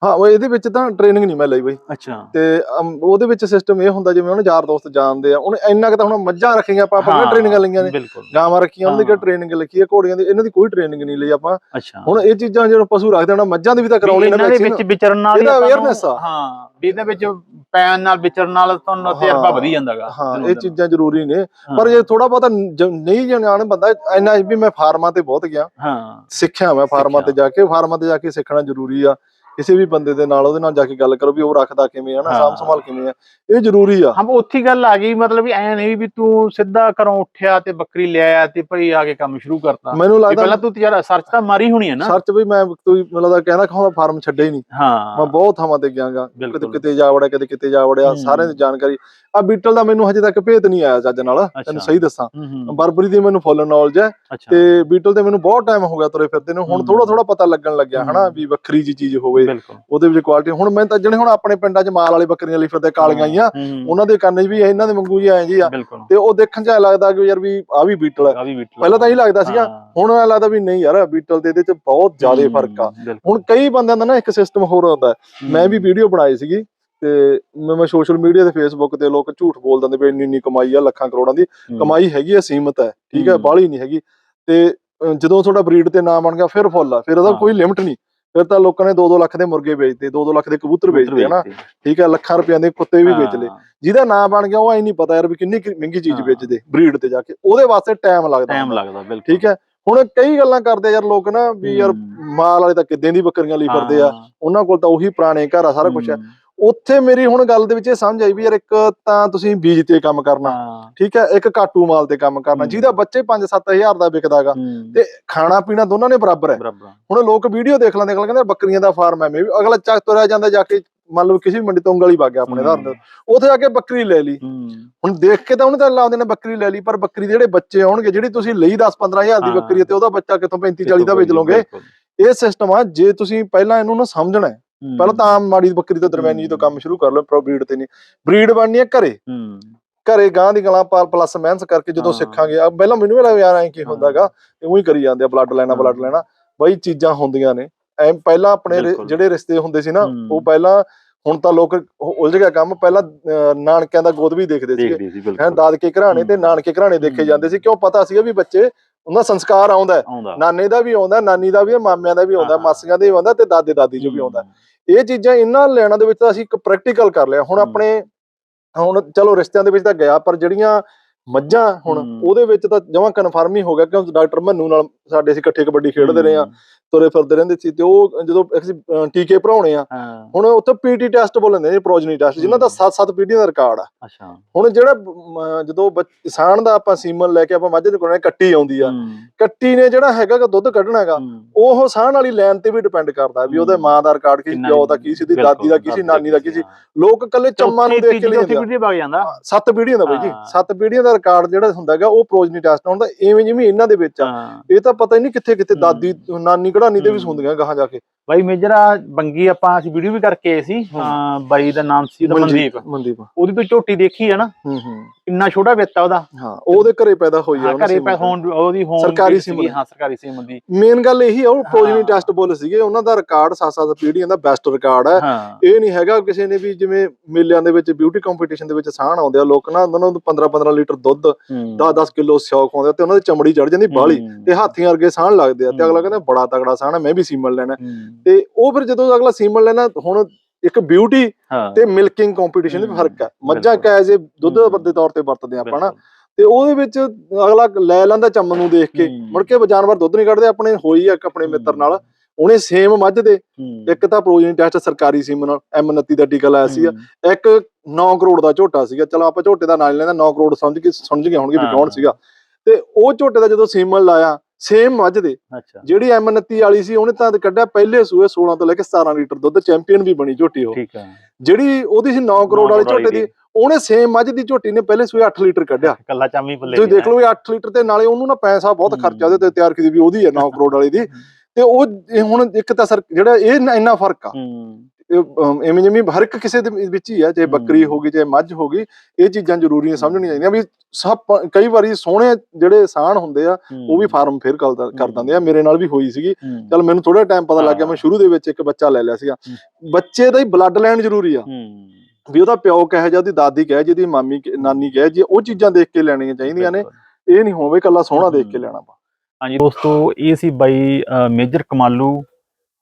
ਹਾਂ ਉਹ ਇਹਦੇ ਵਿੱਚ ਤਾਂ ਟ੍ਰੇਨਿੰਗ ਨਹੀਂ ਮੈਂ ਲਈ ਬਈ। ਅੱਛਾ। ਤੇ ਅਮ, ਉਹਦੇ ਵਿੱਚ ਸਿਸਟਮ ਇਹ ਹੁੰਦਾ ਜਿਵੇਂ ਉਹਨੇ ਯਾਰ ਦੋਸਤ ਜਾਣਦੇ ਆ ਉਹਨੇ ਇੰਨਾ ਕਿ ਤਾਂ ਹੁਣ ਮੱਝਾਂ ਰੱਖੀਆਂ ਆਪਾਂ ਆਪਾਂ ਟ੍ਰੇਨਿੰਗਾਂ ਲਈਆਂ ਨੇ। ਬਿਲਕੁਲ। ਗਾਵਾਂ ਰੱਖੀਆਂ ਉਹਨਾਂ ਦੀ। ਟ੍ਰੇਨਿੰਗ ਲਿਖੀ ਹੈ ਘੋੜੀਆਂ ਦੀ ਇਹਨਾਂ ਦੀ ਕੋਈ ਟ੍ਰੇਨਿੰਗ ਨਹੀਂ ਲਈ ਆਪਾਂ। ਅੱਛਾ। ਹੁਣ ਇਹ ਚੀਜ਼ਾਂ ਜਿਹੜਾ ਪਸ਼ੂ ਰੱਖਦੇ ਹੋਣਾ ਮੱਝਾਂ ਦੀ ਵੀ ਤਾਂ ਕਰਾਉਣੀ ਨਾ ਇਹਨਾਂ ਦੇ vaccine। ਵਿੱਚ ਵਿਚਰਨ ਨਾਲ ਹੀ ਇਹਦਾ ਆਪਾਂ ਨੂੰ- awareness ਆ। ਹਾਂ ਵੀ ਇਹਦੇ ਵਿੱਚ ਪੈਣ ਨਾਲ ਵਿਚਰਨ ਨਾਲ ਤੁਹਾਨੂੰ ਤਜਰਬਾ ਹਾਂ, ਵਧੀ ਜਾਂਦਾਗਾ। ਹਾਂ ਇਹ ਚੀਜ਼ਾਂ ਜ਼ਰੂਰੀ ਨੇ। ਪਰ ਜੇ ਥੋੜਾ ਬਹੁਤਾ ਜ- ਨਹੀਂ ਜਾਣ ਬੰਦਾ ਇੰਨਾ ਵੀ ਮੈਂ ਫਾਰਮਾਂ ਤੇ ਬਹੁਤ ਗਿਆ। ਹਾਂ। ਸਿੱਖਿਆ ਮੈਂ ਫਾਰਮਾਂ ਤੇ। ਜਾ ਕੇ ਫਾਰਮਾਂ ਤੇ ਜਾ ਕੇ ਸਿੱਖਣਾ ਜ਼ਰੂਰੀ ਆ। ਕਿਸੇ ਵੀ ਬੰਦੇ ਦੇ ਨਾਲ ਉਹਦੇ ਨਾਲ ਜਾ ਕੇ ਗੱਲ ਕਰੋ ਵੀ ਉਹ ਰੱਖਦਾ ਕਿਵੇਂ ਆ ਨਾ ਹਾਂ। ਸਾਂਭ ਸੰਭਾਲ ਕਿਵੇਂ ਆ ਇਹ ਜ਼ਰੂਰੀ ਆ ਹਾਂ ਉੱਥੇ ਹੀ ਗੱਲ ਆ ਗਈ ਮਤਲਬ ਵੀ ਐ ਨਹੀਂ ਵੀ ਤੂੰ ਸਿੱਧਾ ਘਰੋਂ ਉੱਠਿਆ ਤੇ ਬੱਕਰੀ ਲੈ ਆਇਆ ਤੇ ਭਈ ਆ ਕੇ ਕੰਮ ਸ਼ੁਰੂ ਕਰਤਾ ਮੈਨੂੰ ਲੱਗਦਾ ਪਹਿਲਾਂ ਤੂੰ ਯਾਰ ਸਰਚ ਤਾਂ ਮਾਰੀ ਹੋਣੀ ਹੈ ਨਾ ਸਰਚ ਵੀ ਮੈਂ ਤੂੰ ਮੈਨੂੰ ਲੱਗਦਾ ਕਹਿੰਦਾ ਖਾਉਂਦਾ ਫਾਰਮ ਛੱਡਿਆ ਹੀ ਨਹੀਂ ਮੈਂ ਹਾਂ ਬਹੁਤ ਥਾਵਾਂ ਤੇ ਗਿਆਗਾ ਕਿਤੇ ਬਿਲਕੁਲ। ਕਿਤੇ ਜਾ ਵੜਿਆ ਕਿਤੇ ਕਿਤੇ ਜਾ ਵੜਿਆ ਹੂੰ। ਸਾਰਿਆਂ ਦੀ ਜਾਣਕਾਰੀ ਆ ਬੀਟਲ ਦਾ ਮੈਨੂੰ ਹਜੇ ਤੱਕ ਭੇਤ ਨਹੀਂ ਆਇਆ ਚੱਜ ਨਾਲ ਤੈਨੂੰ ਸਹੀ ਦੱਸਾਂ ਹੂੰ, ਹੂੰ, ਬਰਬਰੀ ਦੀ ਮੈਨੂੰ ਫੁੱਲ ਨੌਲੇਜ ਹੈ ਤੇ ਬੀਟਲ ਤੇ ਮੈਨੂੰ ਬਹੁਤ ਟਾਈਮ ਹੋ ਗਿਆ ਤੁਰੇ ਫਿਰਦੇ ਨੂੰ ਹੁਣ ਹੂੰ। ਥੋੜਾ ਥੋੜਾ ਪਤਾ ਲੱਗਣ ਲੱਗਿਆ ਹਨਾ ਹੂੰ। ਵੀ ਵੱਖਰੀ ਜੀ ਚੀਜ਼ ਹੋਵੇ ਬਿਲਕੁਲ। ਉਹਦੇ ਵਿੱਚ ਕੁਆਲਿਟੀ ਹੁਣ ਮੈਂ ਤਾਂ ਜਿਹੜੇ ਹੁਣ ਆਪਣੇ ਪਿੰਡਾਂ 'ਚ ਮਾਲ ਵਾਲੀ ਬੱਕਰੀਆਂ ਲਈ ਫਿਰਦੇ ਕਾਲੀਆਂ ਆਈਆਂ ਹੂੰ, ਹੂੰ, ਉਹਨਾਂ ਦੇ ਕੰਨ ਵੀ ਇਹਨਾਂ ਦੇ ਵਾਂਗੂ ਜੀ ਐਂ ਜੀ ਆ। ਤੇ ਉਹ ਦੇਖਣ 'ਚ ਐਂ ਲੱਗਦਾ ਕਿ ਯਾਰ ਵੀ ਆ ਵੀ ਬੀਟਲ ਹੈ। ਪਹਿਲਾਂ ਤਾਂ ਇਹ ਲੱਗਦਾ ਸੀਗਾ ਹਾਂ। ਹੁਣ ਐਂ ਲੱਗਦਾ ਵੀ ਨਹੀਂ ਯਾਰ ਬੀਟਲ ਦੇ ਇਹਦੇ 'ਚ ਬਹੁਤ ਜ਼ਿਆਦਾ ਹੂੰ, ਫ਼ਰਕ ਆ। ਹੁਣ ਕਈ ਬੰਦਿਆਂ ਦਾ ਨਾ ਇੱਕ ਸਿਸਟਮ ਹੋਰ ਹੁੰਦਾ ਹੈ। ਮੈਂ ਵੀ ਵੀਡੀਓ ਬਣਾਈ ਸੀਗੀ ਤੇ ਮੈਂ ਮੈਂ ਸੋਸ਼ਲ ਮੀਡੀਆ ਤੇ ਫੇਸਬੁੱਕ ਤੇ ਲੋਕ ਝੂਠ ਬੋਲ ਦਿੰਦੇ ਵੀ ਇੰਨੀ ਇੰਨੀ ਕਮਾਈ ਆ ਲੱਖਾਂ ਕਰੋੜਾਂ ਦੀ। ਹੂੰ, ਕਮਾਈ ਹੈਗੀ ਆ ਸੀਮਤ ਹੈ। ਠੀਕ ਹੈ ਹੂੰ। ਬਾਹਲੀ ਨਹੀਂ ਹੈਗੀ। ਤੇ ਜਦੋਂ ਤੁਹਾਡਾ ਬਰੀਡ ਤੇ ਨਾਮ ਬਣ ਗਿਆ ਫਿਰ ਫੁੱਲ ਆ। ਫਿਰ ਉਹਦਾ ਹਾਂ। ਕੋਈ ਲਿਮਟ ਨਹੀਂ। ਫਿਰ ਤਾਂ ਲੋਕਾਂ ਨੇ 2-2 ਲੱਖ ਦੇ ਮੁਰਗੇ ਵੇਚਦੇ 2-2 ਲੱਖ ਦੇ ਕਬੂਤਰ ਵੇਚਦੇ ਹਨਾ? ਠੀਕ ਹੈ ਲੱਖਾਂ ਰੁਪਈਆਂ ਦੇ ਕੁੱਤੇ ਵੀ ਵੇਚ ਲਏ। ਜਿਹਦਾ ਨਾਂ ਬਣ ਗਿਆ ਉਹ ਐ ਨਹੀਂ ਪਤਾ ਯਾਰ ਵੀ ਕਿੰਨੀ ਮਹਿੰਗੀ ਚੀਜ਼। ਵੇਚਦੇ ਬਰੀਡ ਤੇ ਜਾ ਕੇ। ਉਹਦੇ ਵਾਸਤੇ ਟਾਈਮ ਲੱਗਦਾ ਟਾਈਮ। ਲੱਗਦਾ ਬਿਲਕੁਲ। ਠੀਕ ਹੈ? ਹੁਣ ਕਈ ਗੱਲਾਂ ਕਰਦੇ ਆ ਯਾਰ ਲੋਕ ਨਾ ਵੀ ਯਾਰ ਮਾਲ ਵਾਲੇ ਤਾਂ ਕਿੱਦਾਂ ਦੀ ਬੱਕਰੀਆਂ ਲਈ ਫਿਰਦੇ ਆ। ਉਹਨਾਂ ਕੋਲ ਤਾਂ ਉਹੀ ਪੁਰਾਣੇ ਘਰ ਆ ਸਾਰਾ ਕੁਝ ਹੈ। ਹਮ, ਉੱਥੇ ਮੇਰੀ ਹੁਣ ਗੱਲ ਦੇ ਵਿੱਚ ਇਹ ਸਮਝ ਆਈ ਵੀ ਯਾਰ ਇੱਕ ਤਾਂ ਤੁਸੀਂ ਬੀਜ ਤੇ ਕੰਮ ਕਰਨਾ ਠੀਕ ਹੈ ਇੱਕ ਕਾਟੂ ਮਾਲ ਤੇ ਕੰਮ ਕਰਨਾ। ਜਿਹਦਾ ਬੱਚੇ 5-7000 ਦਾ ਵਿਕਦਾਗਾ ਤੇ ਖਾਣਾ ਪੀਣਾ ਦੋਨਾਂ ਨੇ ਬਰਾਬਰ ਹੈ। ਹੁਣ ਲੋਕ ਵੀਡੀਓ ਦੇਖ ਲੈਂਦੇ ਅਗਲਾ ਕਹਿੰਦਾ ਬੱਕਰੀਆਂ ਦਾ ਫਾਰਮ ਹੈ ਮੈਂ ਵੀ ਅਗਲਾ ਚੱਕ ਤੁਰਿਆ ਜਾਂਦਾ ਜਾ ਕੇ ਮੰਨ ਲਓ ਕਿਸੇ ਵੀ ਮੰਡੀ ਤੋਂ ਉਂਗਲੀ ਵਗ ਗਿਆ ਆਪਣੇ ਘਰ ਦੇ ਉੱਥੇ ਜਾ ਕੇ ਬੱਕਰੀ ਲੈ ਲਈ। ਹੁਣ ਦੇਖ ਕੇ ਤਾਂ ਉਹਨੇ ਤਾਂ ਲਾਉਂਦੇ ਨੇ ਬੱਕਰੀ ਲੈ ਲਈ ਪਰ ਬੱਕਰੀ ਦੇ ਜਿਹੜੇ ਬੱਚੇ ਆਉਣਗੇ ਜਿਹੜੀ ਤੁਸੀਂ ਲਈ 10-15000 ਦੀ ਹਾਂ। ਬੱਕਰੀ ਤੇ ਉਹਦਾ ਬੱਚਾ ਕਿੱਥੋਂ 35-40 ਦਾ ਵੇਚ ਲਓਗੇ ਇਹ ਸਿਸਟਮ ਆ ਜੇ ਤੁਸੀਂ ਪਹਿਲਾਂ ਇਹਨੂੰ ਨਾ ਸਮਝਣਾ ਪਹਿਲਾਂ ਤਾਂ ਆਮ ਮਾੜੀ ਬੱਕਰੀ ਤੋਂ ਦਰਮਿਆਨੀ ਤੋਂ ਕੰਮ ਸ਼ੁਰੂ ਕਰ ਲਓ ਪ੍ਰੋ ਬਰੀਡ ਤੇ ਨਹੀਂ। ਬਰੀਡ ਬਣਨੀ ਹੈ ਘਰੇ। ਘਰੇ ਗਾਂ ਦੀ ਗਲਾਂ ਪਾਲ ਪਲੱਸ ਮਿਹਨਤ ਕਰਕੇ ਜਦੋਂ ਹਾਂ। ਸਿੱਖਾਂਗੇ। ਆ ਪਹਿਲਾਂ ਮੈਨੂੰ ਵੀ ਲੱਗਦਾ ਯਾਰ ਐਂ ਕੀ ਹੁੰਦਾਗਾ ਉਹੀ ਕਰੀ ਜਾਂਦੇ ਆ ਬਲੱਡ ਲੈਣਾ ਬਲੱਡ ਹਾਂ। ਲੈਣਾ। ਬਈ ਚੀਜ਼ਾਂ ਹੁੰਦੀਆਂ ਨੇ। ਐ ਪਹਿਲਾਂ ਆਪਣੇ। ਜਿਹੜੇ ਰਿਸ਼ਤੇ ਹੁੰਦੇ ਸੀ ਨਾ। ਉਹ ਪਹਿਲਾਂ ਹੁਣ ਤਾਂ ਲੋਕ ਉਲਝ ਗਿਆ ਕੰਮ। ਪਹਿਲਾਂ ਨਾਨਕਿਆਂ ਦਾ ਗੋਦ ਵੀ ਦੇਖਦੇ ਸੀ ਹੈ ਦਾਦਕੇ ਘਰਾਣੇ ਤੇ। ਨਾਨਕੇ ਘਰਾਣੇ ਦੇਖੇ। ਜਾਂਦੇ ਸੀ। ਕਿਉਂ ਪਤਾ ਸੀਗਾ ਵੀ ਬੱਚੇ ਉਹਨਾਂ ਸੰਸਕਾਰ ਆਉਂਦਾ। ਹੈ। ਨਾਨੇ ਦਾ ਵੀ ਆਉਂਦਾ ਨਾਨੀ ਦਾ ਵੀ ਮਾਮਿਆਂ ਦਾ ਵੀ ਆਉਂਦਾ ਹਾਂ। ਮਾਸੀਆਂ ਦਾ ਵੀ ਆਉਂਦਾ ਤੇ ਦਾਦੇ ਦਾਦੀ ਚੋਂ ਵੀ ਆਉਂਦਾ। ਇਹ ਚੀਜ਼ਾਂ ਇਹਨਾਂ ਲੈਣਾ ਦੇ ਵਿੱਚ ਤਾਂ ਅਸੀਂ ਇੱਕ ਪ੍ਰੈਕਟੀਕਲ ਕਰ ਲਿਆ ਹੁਣ। ਆਪਣੇ ਹੁਣ ਚਲੋ ਰਿਸ਼ਤਿਆਂ ਦੇ ਵਿੱਚ ਤਾਂ ਗਿਆ ਪਰ ਜਿਹੜੀਆਂ ਮੱਝਾਂ ਹੁਣ। ਉਹਦੇ ਵਿੱਚ ਤਾਂ ਜਮਾਂ ਕਨਫਰਮ ਹੀ ਹੋ ਗਿਆ ਕਿਉਂ ਡਾਕਟਰ ਮੰਨੂ ਨਾਲ ਸਾਡੇ ਅਸੀਂ ਇਕੱਠੇ ਕਬੱਡੀ ਖੇਡਦੇ ਰਹੇ ਆ ਤੁਰੇ ਫਿਰਦੇ ਰਹਿੰਦੇ ਸੀ ਤੇ ਉਹ ਜਦੋਂ ਅਸੀਂ ਟੀਕੇ ਭਰਾਉਣੇ ਆ ਹੁਣ ਉੱਥੇ ਪੀਟੀ ਟੈਸਟ ਬੋਲਦੇ ਨੇ ਪ੍ਰੋਜਨੀ ਟੈਸਟ ਜਿਨ੍ਹਾਂ ਦਾ ਹਮ। 7-7 ਪੀੜ੍ਹੀਆਂ ਦਾ ਰਿਕਾਰਡ ਆ। ਅੱਛਾ। ਹੁਣ ਜਿਹੜਾ ਜਦੋਂ ਕਿਸਾਨ ਦਾ ਆਪਾਂ ਸੀਮਨ ਲੈ ਕੇ ਆਪਾਂ ਮੱਝ ਦੇ ਕੋਲ ਕੱਟੀ ਆਉਂਦੀ ਆ ਕੱਟੀ ਨੇ ਜਿਹੜਾ ਹੈਗਾ ਗਾ ਦੁੱਧ ਕੱਢਣਾ ਹੈਗਾ ਉਹ ਸਾਹਣ ਵਾਲੀ ਲਾਈਨ ਤੇ ਵੀ ਡਿਪੈਂਡ ਕਰਦਾ ਵੀ ਉਹਦੇ। ਮਾਂ ਦਾ ਰਿਕਾਰਡ ਕੀ ਪਿਓ ਦਾ ਕੀ ਸੀ ਦੀ ਦਾਦੀ ਦਾ ਕੀ ਸੀ ਨਾਨੀ ਦਾ ਕੀ ਸੀ। ਲੋਕ ਕੱਲੇ ਚੰਮਾਂ ਨੂੰ ਦੇਖ ਕੇ ਲਈ ਜਾਂਦੇ ਆ ਪੀੜੀ ਵਗ ਜਾਂਦਾ। ਸੱਤ ਪੀੜ੍ਹੀਆਂ ਦਾ ਬਾਈ ਜੀ ਹਾਂ। ਸੱਤ ਪੀੜ੍ਹੀਆਂ ਦਾ ਰਿਕਾਰਡ ਜਿਹੜਾ ਹੁੰਦਾ ਹੈਗਾ ਉਹ ਪ੍ਰੋਜਨੀ ਟੈਸਟ ਹੁੰਦਾ ਐਵੇਂ ਜਿਵੇਂ ਇਹਨਾਂ ਦੇ ਵਿੱਚ ਆ। ਇਹ ਤਾਂ ਪਤਾ ਹੀ ਨਹੀਂ ਕਿੱਥੇ ਕਿੱਥੇ। ਦਾਦੀ ਨਾਨੀ ਕਢਾਨੀ ਤੇ ਵੀ। ਹੁੰਦੀਆਂ ਗਾਹਾਂ ਜਾ ਕੇ। ਬਾਈ ਮੇਜਰਾ ਬੰਗੀ ਆਪਾਂ ਅਸੀਂ ਵੀਡੀਓ ਵੀ ਕਰਕੇ ਆਏ ਸੀ। ਹਾਂ। ਬਾਈ ਦਾ ਨਾਮ ਸੀ ਮਨਦੀਪ ਮਨਦੀਪ। ਉਹਦੀ ਤੋਂ ਝੋਟੀ ਦੇਖੀ ਹੈ ਨਾ। ਹੂੰ ਹੂੰ। ਕਿੰਨਾ ਛੋਟਾ ਵਿੱਤ ਆ ਉਹਦਾ ਹਾਂ ਉਹਦੇ ਘਰੇ ਪੈਦਾ ਹੋਈ ਆ ਹਾਂ ਘਰੇ ਪੈ। ਹੋਣ ਉਹਦੀ ਹੋਣ ਸਰਕਾਰੀ ਸੀਮਨ। ਹਾਂ ਸਰਕਾਰੀ ਸੀਮਨ ਦੀ ਮੇਨ ਗੱਲ ਇਹੀ ਆ ਉਹ ਪ੍ਰੋਜਨੀ। ਟੈਸਟ ਬੋਲ ਸੀਗੇ ਉਹਨਾਂ ਦਾ ਰਿਕਾਰਡ ਸੱਤ ਪੀੜ੍ਹੀਆਂ ਦਾ ਬੈਸਟ ਰਿਕਾਰਡ ਹੈ ਇਹ ਨਹੀਂ ਹੈਗਾ ਕਿਸੇ ਨੇ ਵੀ ਜਿਵੇਂ ਮੇਲਿਆਂ ਦੇ ਵਿੱਚ ਬਿਊਟੀ ਕੰਪੀਟੀਸ਼ਨ ਦੇ ਵਿੱਚ ਸਾਹਣ ਆਉਂਦੇ ਆ ਲੋਕ ਨਾ ਉਹਨਾਂ ਨੂੰ 15 15 ਲੀਟਰ ਦੁੱਧ 10 10 ਕਿਲੋ ਸਿਉਂਕ ਆਉਂਦੇ ਤੇ ਉਹਨਾਂ ਦੀ ਚਮੜੀ ਚੜ ਜਾਂਦੀ ਬਾਹਲੀ ਤੇ ਹਾਥੀਆਂ ਵਰਗੇ ਸਾਹਣ ਲੱਗਦੇ ਆ ਤੇ ਅਗਲਾ ਹਮ। ਕਹਿੰਦਾ ਬੜਾ ਤਗੜਾ ਸਾਹਣ ਮੈਂ ਵੀ ਸੀਮਨ ਲੈਣਾ ਤੇ ਉਹ ਫਿਰ ਜਦੋਂ ਅਗਲਾ ਸੀਮਨ ਲੈਣਾ ਹੁਣ ਇੱਕ ਬਿਊਟੀ ਹਾਂ। ਤੇ ਮਿਲਕਿੰਗ ਕੰਪੀਟੀਸ਼ਨ ਦੇ ਫ਼ਰਕ ਹੈ। ਮੱਝਾਂ। ਕੈਜ ਦੁੱਧ ਹਮ। ਦੇ ਤੌਰ ਤੇ ਵਰਤਦੇ ਆਪਾਂ ਨਾ। ਤੇ ਉਹਦੇ ਵਿੱਚ ਅਗਲਾ ਲੈ ਲੈਂਦਾ ਚੰਮ ਨੂੰ ਦੇਖ ਕੇ। ਮੁੜ ਕੇ ਜਾਨਵਰ ਦੁੱਧ ਨਹੀਂ ਕੱਢਦੇ ਆਪਣੇ ਹੋਈ ਆ ਇੱਕ ਆਪਣੇ ਮਿੱਤਰ ਨਾਲ। ਉਹਨੇ ਸੇਮ ਮੱਝ ਦੇ। ਇੱਕ ਤਾਂ ਪ੍ਰੋਜਨ ਟੈਸਟ ਸਰਕਾਰੀ ਸੀਮ ਨਾਲ M29 ਦਾ ਟੀਕਾ ਲਾਇਆ ਹਮ, ਇੱਕ 9 ਕਰੋੜ ਦਾ ਝੋਟਾ ਸੀਗਾ। ਚਲੋ ਆਪਾਂ ਝੋਟੇ ਦਾ ਨਾਂ ਲੈਂਦਾ 9 ਕਰੋੜ ਸਮਝ ਕੇ ਸਮਝ ਗਏ ਹੋਣਗੇ ਵੀ। ਕੌਣ ਸੀਗਾ। ਤੇ ਉਹ ਝੋਟੇ ਦਾ ਜਦੋਂ ਸੀਮਨ ਲਾਇਆ ਸੇਮ ਮੱਝ ਦੇ। ਅੱਛਾ। ਜਿਹੜੀ M29 ਵਾਲੀ ਸੀ ਉਹਨੇ ਤਾਂ ਕੱਢਿਆ ਪਹਿਲੇ ਸੂਏ 16 ਤੋਂ ਲੈ ਕੇ 17 ਲੀਟਰ ਦੁੱਧ ਚੈਂਪੀਅਨ ਵੀ ਬਣੀ ਝੋਟੀ ਉਹ। ਠੀਕ ਹੈ ਜਿਹੜੀ ਉਹਦੀ ਸੀ 9 ਕਰੋੜ ਵਾਲੀ ਝੋਟੇ ਦੀ ਉਹਨੇ ਸੇਮ ਮੱਝ ਦੀ ਝੋਟੀ ਨੇ ਪਹਿਲੇ ਸੂਏ 8 ਲੀਟਰ ਕੱਢਿਆ। ਕੱਲਾ ਚਾਮੀ ਪੱਲੇ ਤੁਸੀਂ ਦੇਖ ਲਓ ਵੀ 8 ਲੀਟਰ ਤੇ ਨਾਲੇ ਉਹਨੂੰ ਨਾ ਪੈਸਾ ਬਹੁਤ। ਖਰਚਾ ਉਹਦੇ ਤੇ ਤਿਆਰ ਕੀਤੀ ਵੀ ਉਹਦੀ ਹੈ 9 ਕਰੋੜ ਵਾਲੀ ਦੀ। ਤੇ ਉਹ ਹੁਣ ਇੱਕ ਤਾਂ ਸਰ ਜਿਹੜਾ ਇਹ ਇੰਨਾ- ਫ਼ਰਕ ਆ। ਐਵੇਂ ਜਿਵੇਂ ਹਰ ਇੱਕ ਕਿਸੇ ਦੇ ਵਿੱਚ ਹੀ ਆ ਚਾਹੇ ਬੱਕਰੀ ਹਮ। ਹੋਗੀ ਚਾਹੇ ਮੱਝ ਹੋਗੀ ਇਹ ਚੀਜ਼ਾਂ ਜ਼ਰੂਰੀਆਂ ਸਮਝਣੀਆਂ ਚਾਹੀਦੀਆਂ ਵੀ ਸਭ ਕਈ ਵਾਰੀ ਸੋਹਣੇ ਜਿਹੜੇ ਸਾਣ ਹੁੰਦੇ ਆ ਉਹ ਵੀ ਫਾਰਮ ਫੇਰ ਕਰ ਦਿੰਦੇ ਆ ਮੇਰੇ ਨਾਲ ਵੀ ਹੋਈ ਸੀਗੀ ਹੂੰ ਚਲ ਮੈਨੂੰ ਥੋੜਾ ਟਾਈਮ ਪਤਾ ਲੱਗ ਗਿਆ ਹਾਂ। ਮੈਂ ਸ਼ੁਰੂ ਦੇ ਵਿੱਚ ਇੱਕ ਬੱਚਾ ਲੈ ਲਿਆ ਸੀਗਾ। ਬੱਚੇ ਦਾ ਹੀ ਬਲੱਡ ਲੈਣ ਜ਼ਰੂਰੀ ਆ ਹੂੰ ਵੀ ਉਹਦਾ ਪਿਓ ਕਹੇ ਜਾਂ ਉਹਦੀ ਦਾਦੀ ਕਹੇ ਜਿਹਦੀ ਮਾਮੀ ਨਾਨੀ ਕਹੇ ਜੀ ਉਹ ਚੀਜ਼ਾਂ ਦੇਖ ਕੇ ਲੈਣੀਆਂ ਚਾਹੀਦੀਆਂ ਨੇ। ਇਹ ਨਹੀਂ ਹੋਵੇ ਕੱਲਾ ਸੋਹਣਾ ਦੇਖ ਕੇ। ਲੈਣਾ ਹਾਂਜੀ ਦੋਸਤੋ ਇਹ ਸੀ ਬਾਈ ਮੇਜਰ ਕਮਾਲੂ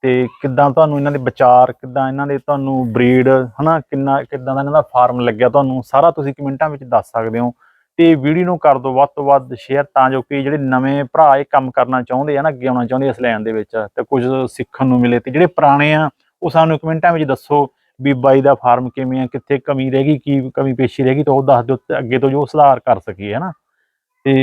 ਤੇ ਕਿੱਦਾਂ ਤੁਹਾਨੂੰ ਇਹਨਾਂ ਦੇ ਵਿਚਾਰ, ਕਿੱਦਾਂ ਇਹਨਾਂ ਦੇ ਤੁਹਾਨੂੰ ਬਰੀਡ ਹਨਾ, ਕਿੰਨਾ, ਕਿੱਦਾਂ ਦਾ ਇਹਨਾਂ ਦਾ ਫਾਰਮ ਲੱਗਿਆ ਤੁਹਾਨੂੰ, ਸਾਰਾ ਤੁਸੀਂ ਕਮੈਂਟਾਂ ਵਿੱਚ ਦੱਸ ਸਕਦੇ ਹੋ। ਤੇ ਵੀਡੀਓ ਨੂੰ ਕਰ ਦਿਓ, ਵੱਧ ਤੋਂ ਵੱਧ ਸ਼ੇਅਰ ਤਾਂ ਜੋ ਕਿ ਜਿਹੜੇ ਨਵੇਂ ਭਰਾ ਇਹ ਕੰਮ ਕਰਨਾ ਚਾਹੁੰਦੇ ਆ ਨਾ, ਅੱਗੇ ਆਉਣਾ ਚਾਹੁੰਦੇ ਇਸ ਲੈਣ ਦੇ ਵਿੱਚ, ਤੇ ਕੁਝ ਸਿੱਖਣ ਨੂੰ ਮਿਲੇ ਤੇ ਜਿਹੜੇ ਪੁਰਾਣੇ ਆ, ਉਹ ਸਾਨੂੰ ਕਮੈਂਟਾਂ ਵਿੱਚ ਦੱਸੋ ਵੀ ਬਾਈ ਦਾ ਫਾਰਮ ਕਿਵੇਂ ਆ, ਕਿੱਥੇ ਕਮੀ ਰਹਿ ਗਈ, ਕੀ ਕਮੀ ਪੇਸ਼ੀ ਰਹਿ ਗਈ, ਤਾਂ ਉਹ ਦੱਸ ਦਿਓ ਤੇ ਅੱਗੇ ਤੋਂ ਜੋ ਸੁਧਾਰ ਕਰ ਸਕੀਏ ਹੈ ਨਾ ਤੇ